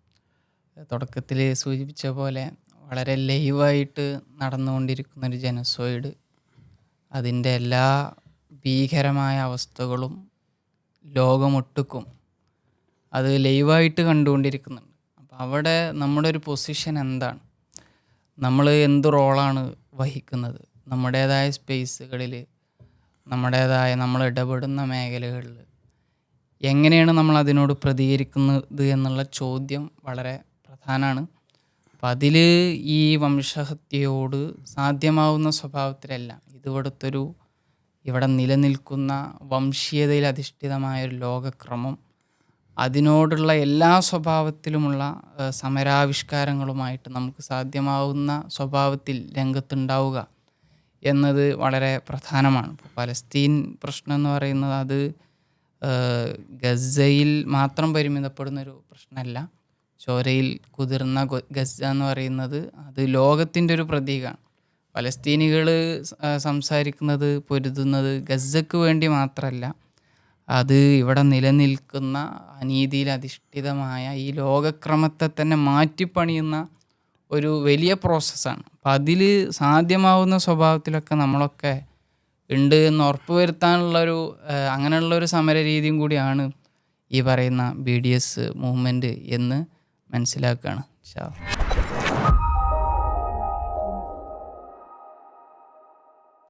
തുടക്കത്തിൽ സൂചിപ്പിച്ച പോലെ വളരെ ലൈവായിട്ട് നടന്നുകൊണ്ടിരിക്കുന്ന ഒരു ജനസോയിഡ്. അതിന്റെ എല്ലാ ഭീകരമായ അവസ്ഥകളും ലോകമൊട്ടുക്കും. അത് ലൈവായിട്ട് കണ്ടുകൊണ്ടിരിക്കുന്നുണ്ട്. അപ്പോൾ അവിടെ നമ്മുടെ ഒരു പൊസിഷൻ എന്താണ്? നമ്മൾ എന്ത് റോളാണ് വഹിക്കുന്നത്? നമ്മുടേതായ സ്പേസുകളിൽ നമ്മുടേതായ നമ്മൾ ഇടപെടുന്ന മേഖലകളിൽ എങ്ങനെയാണ് നമ്മൾ അതിനോട് പ്രതികരിക്കുന്നത് എന്നുള്ള ചോദ്യം വളരെ പ്രധാനമാണ്. അപ്പം അതിൽ ഈ വംശഹത്യയോട് സാധ്യമാവുന്ന സ്വഭാവത്തിലല്ല. ഇതിവിടുത്തൊരു ഇവിടെ നിലനിൽക്കുന്ന വംശീയതയിൽ അധിഷ്ഠിതമായ ഒരു ലോകക്രമം അതിനോടുള്ള എല്ലാ സ്വഭാവത്തിലുമുള്ള സമരാവിഷ്കാരങ്ങളുമായിട്ട് നമുക്ക് സാധ്യമാവുന്ന സ്വഭാവത്തിൽ രംഗത്തുണ്ടാവുക എന്നത് വളരെ പ്രധാനമാണ്. പലസ്തീൻ പ്രശ്നം എന്ന് പറയുന്നത് അത് ഗസയിൽ മാത്രം പരിമിതപ്പെടുന്ന ഒരു പ്രശ്നമല്ല ചോരയിൽ കുതിർന്ന ഗസ എന്ന് പറയുന്നത് അത് ലോകത്തിന്റെ ഒരു പ്രതീകമാണ് പലസ്തീനികൾ സംസാരിക്കുന്നത് പൊരുതുന്നത് ഗസക്ക് വേണ്ടി മാത്രമല്ല അത് ഇവിടെ നിലനിൽക്കുന്ന അനീതിയിൽ അധിഷ്ഠിതമായ ഈ ലോകക്രമത്തെ തന്നെ മാറ്റിപ്പണിയുന്ന ഒരു വലിയ പ്രോസസ്സാണ് അപ്പം അതിൽ സാധ്യമാവുന്ന സ്വഭാവത്തിലൊക്കെ നമ്മളൊക്കെ ഉണ്ട് എന്ന് ഉറപ്പ് വരുത്താനുള്ളൊരു അങ്ങനെയുള്ളൊരു സമര രീതിയും കൂടിയാണ് ഈ പറയുന്ന ബി ഡി എസ് മൂവ്മെന്റ് എന്ന് മനസ്സിലാക്കുകയാണ് അല്ലാ.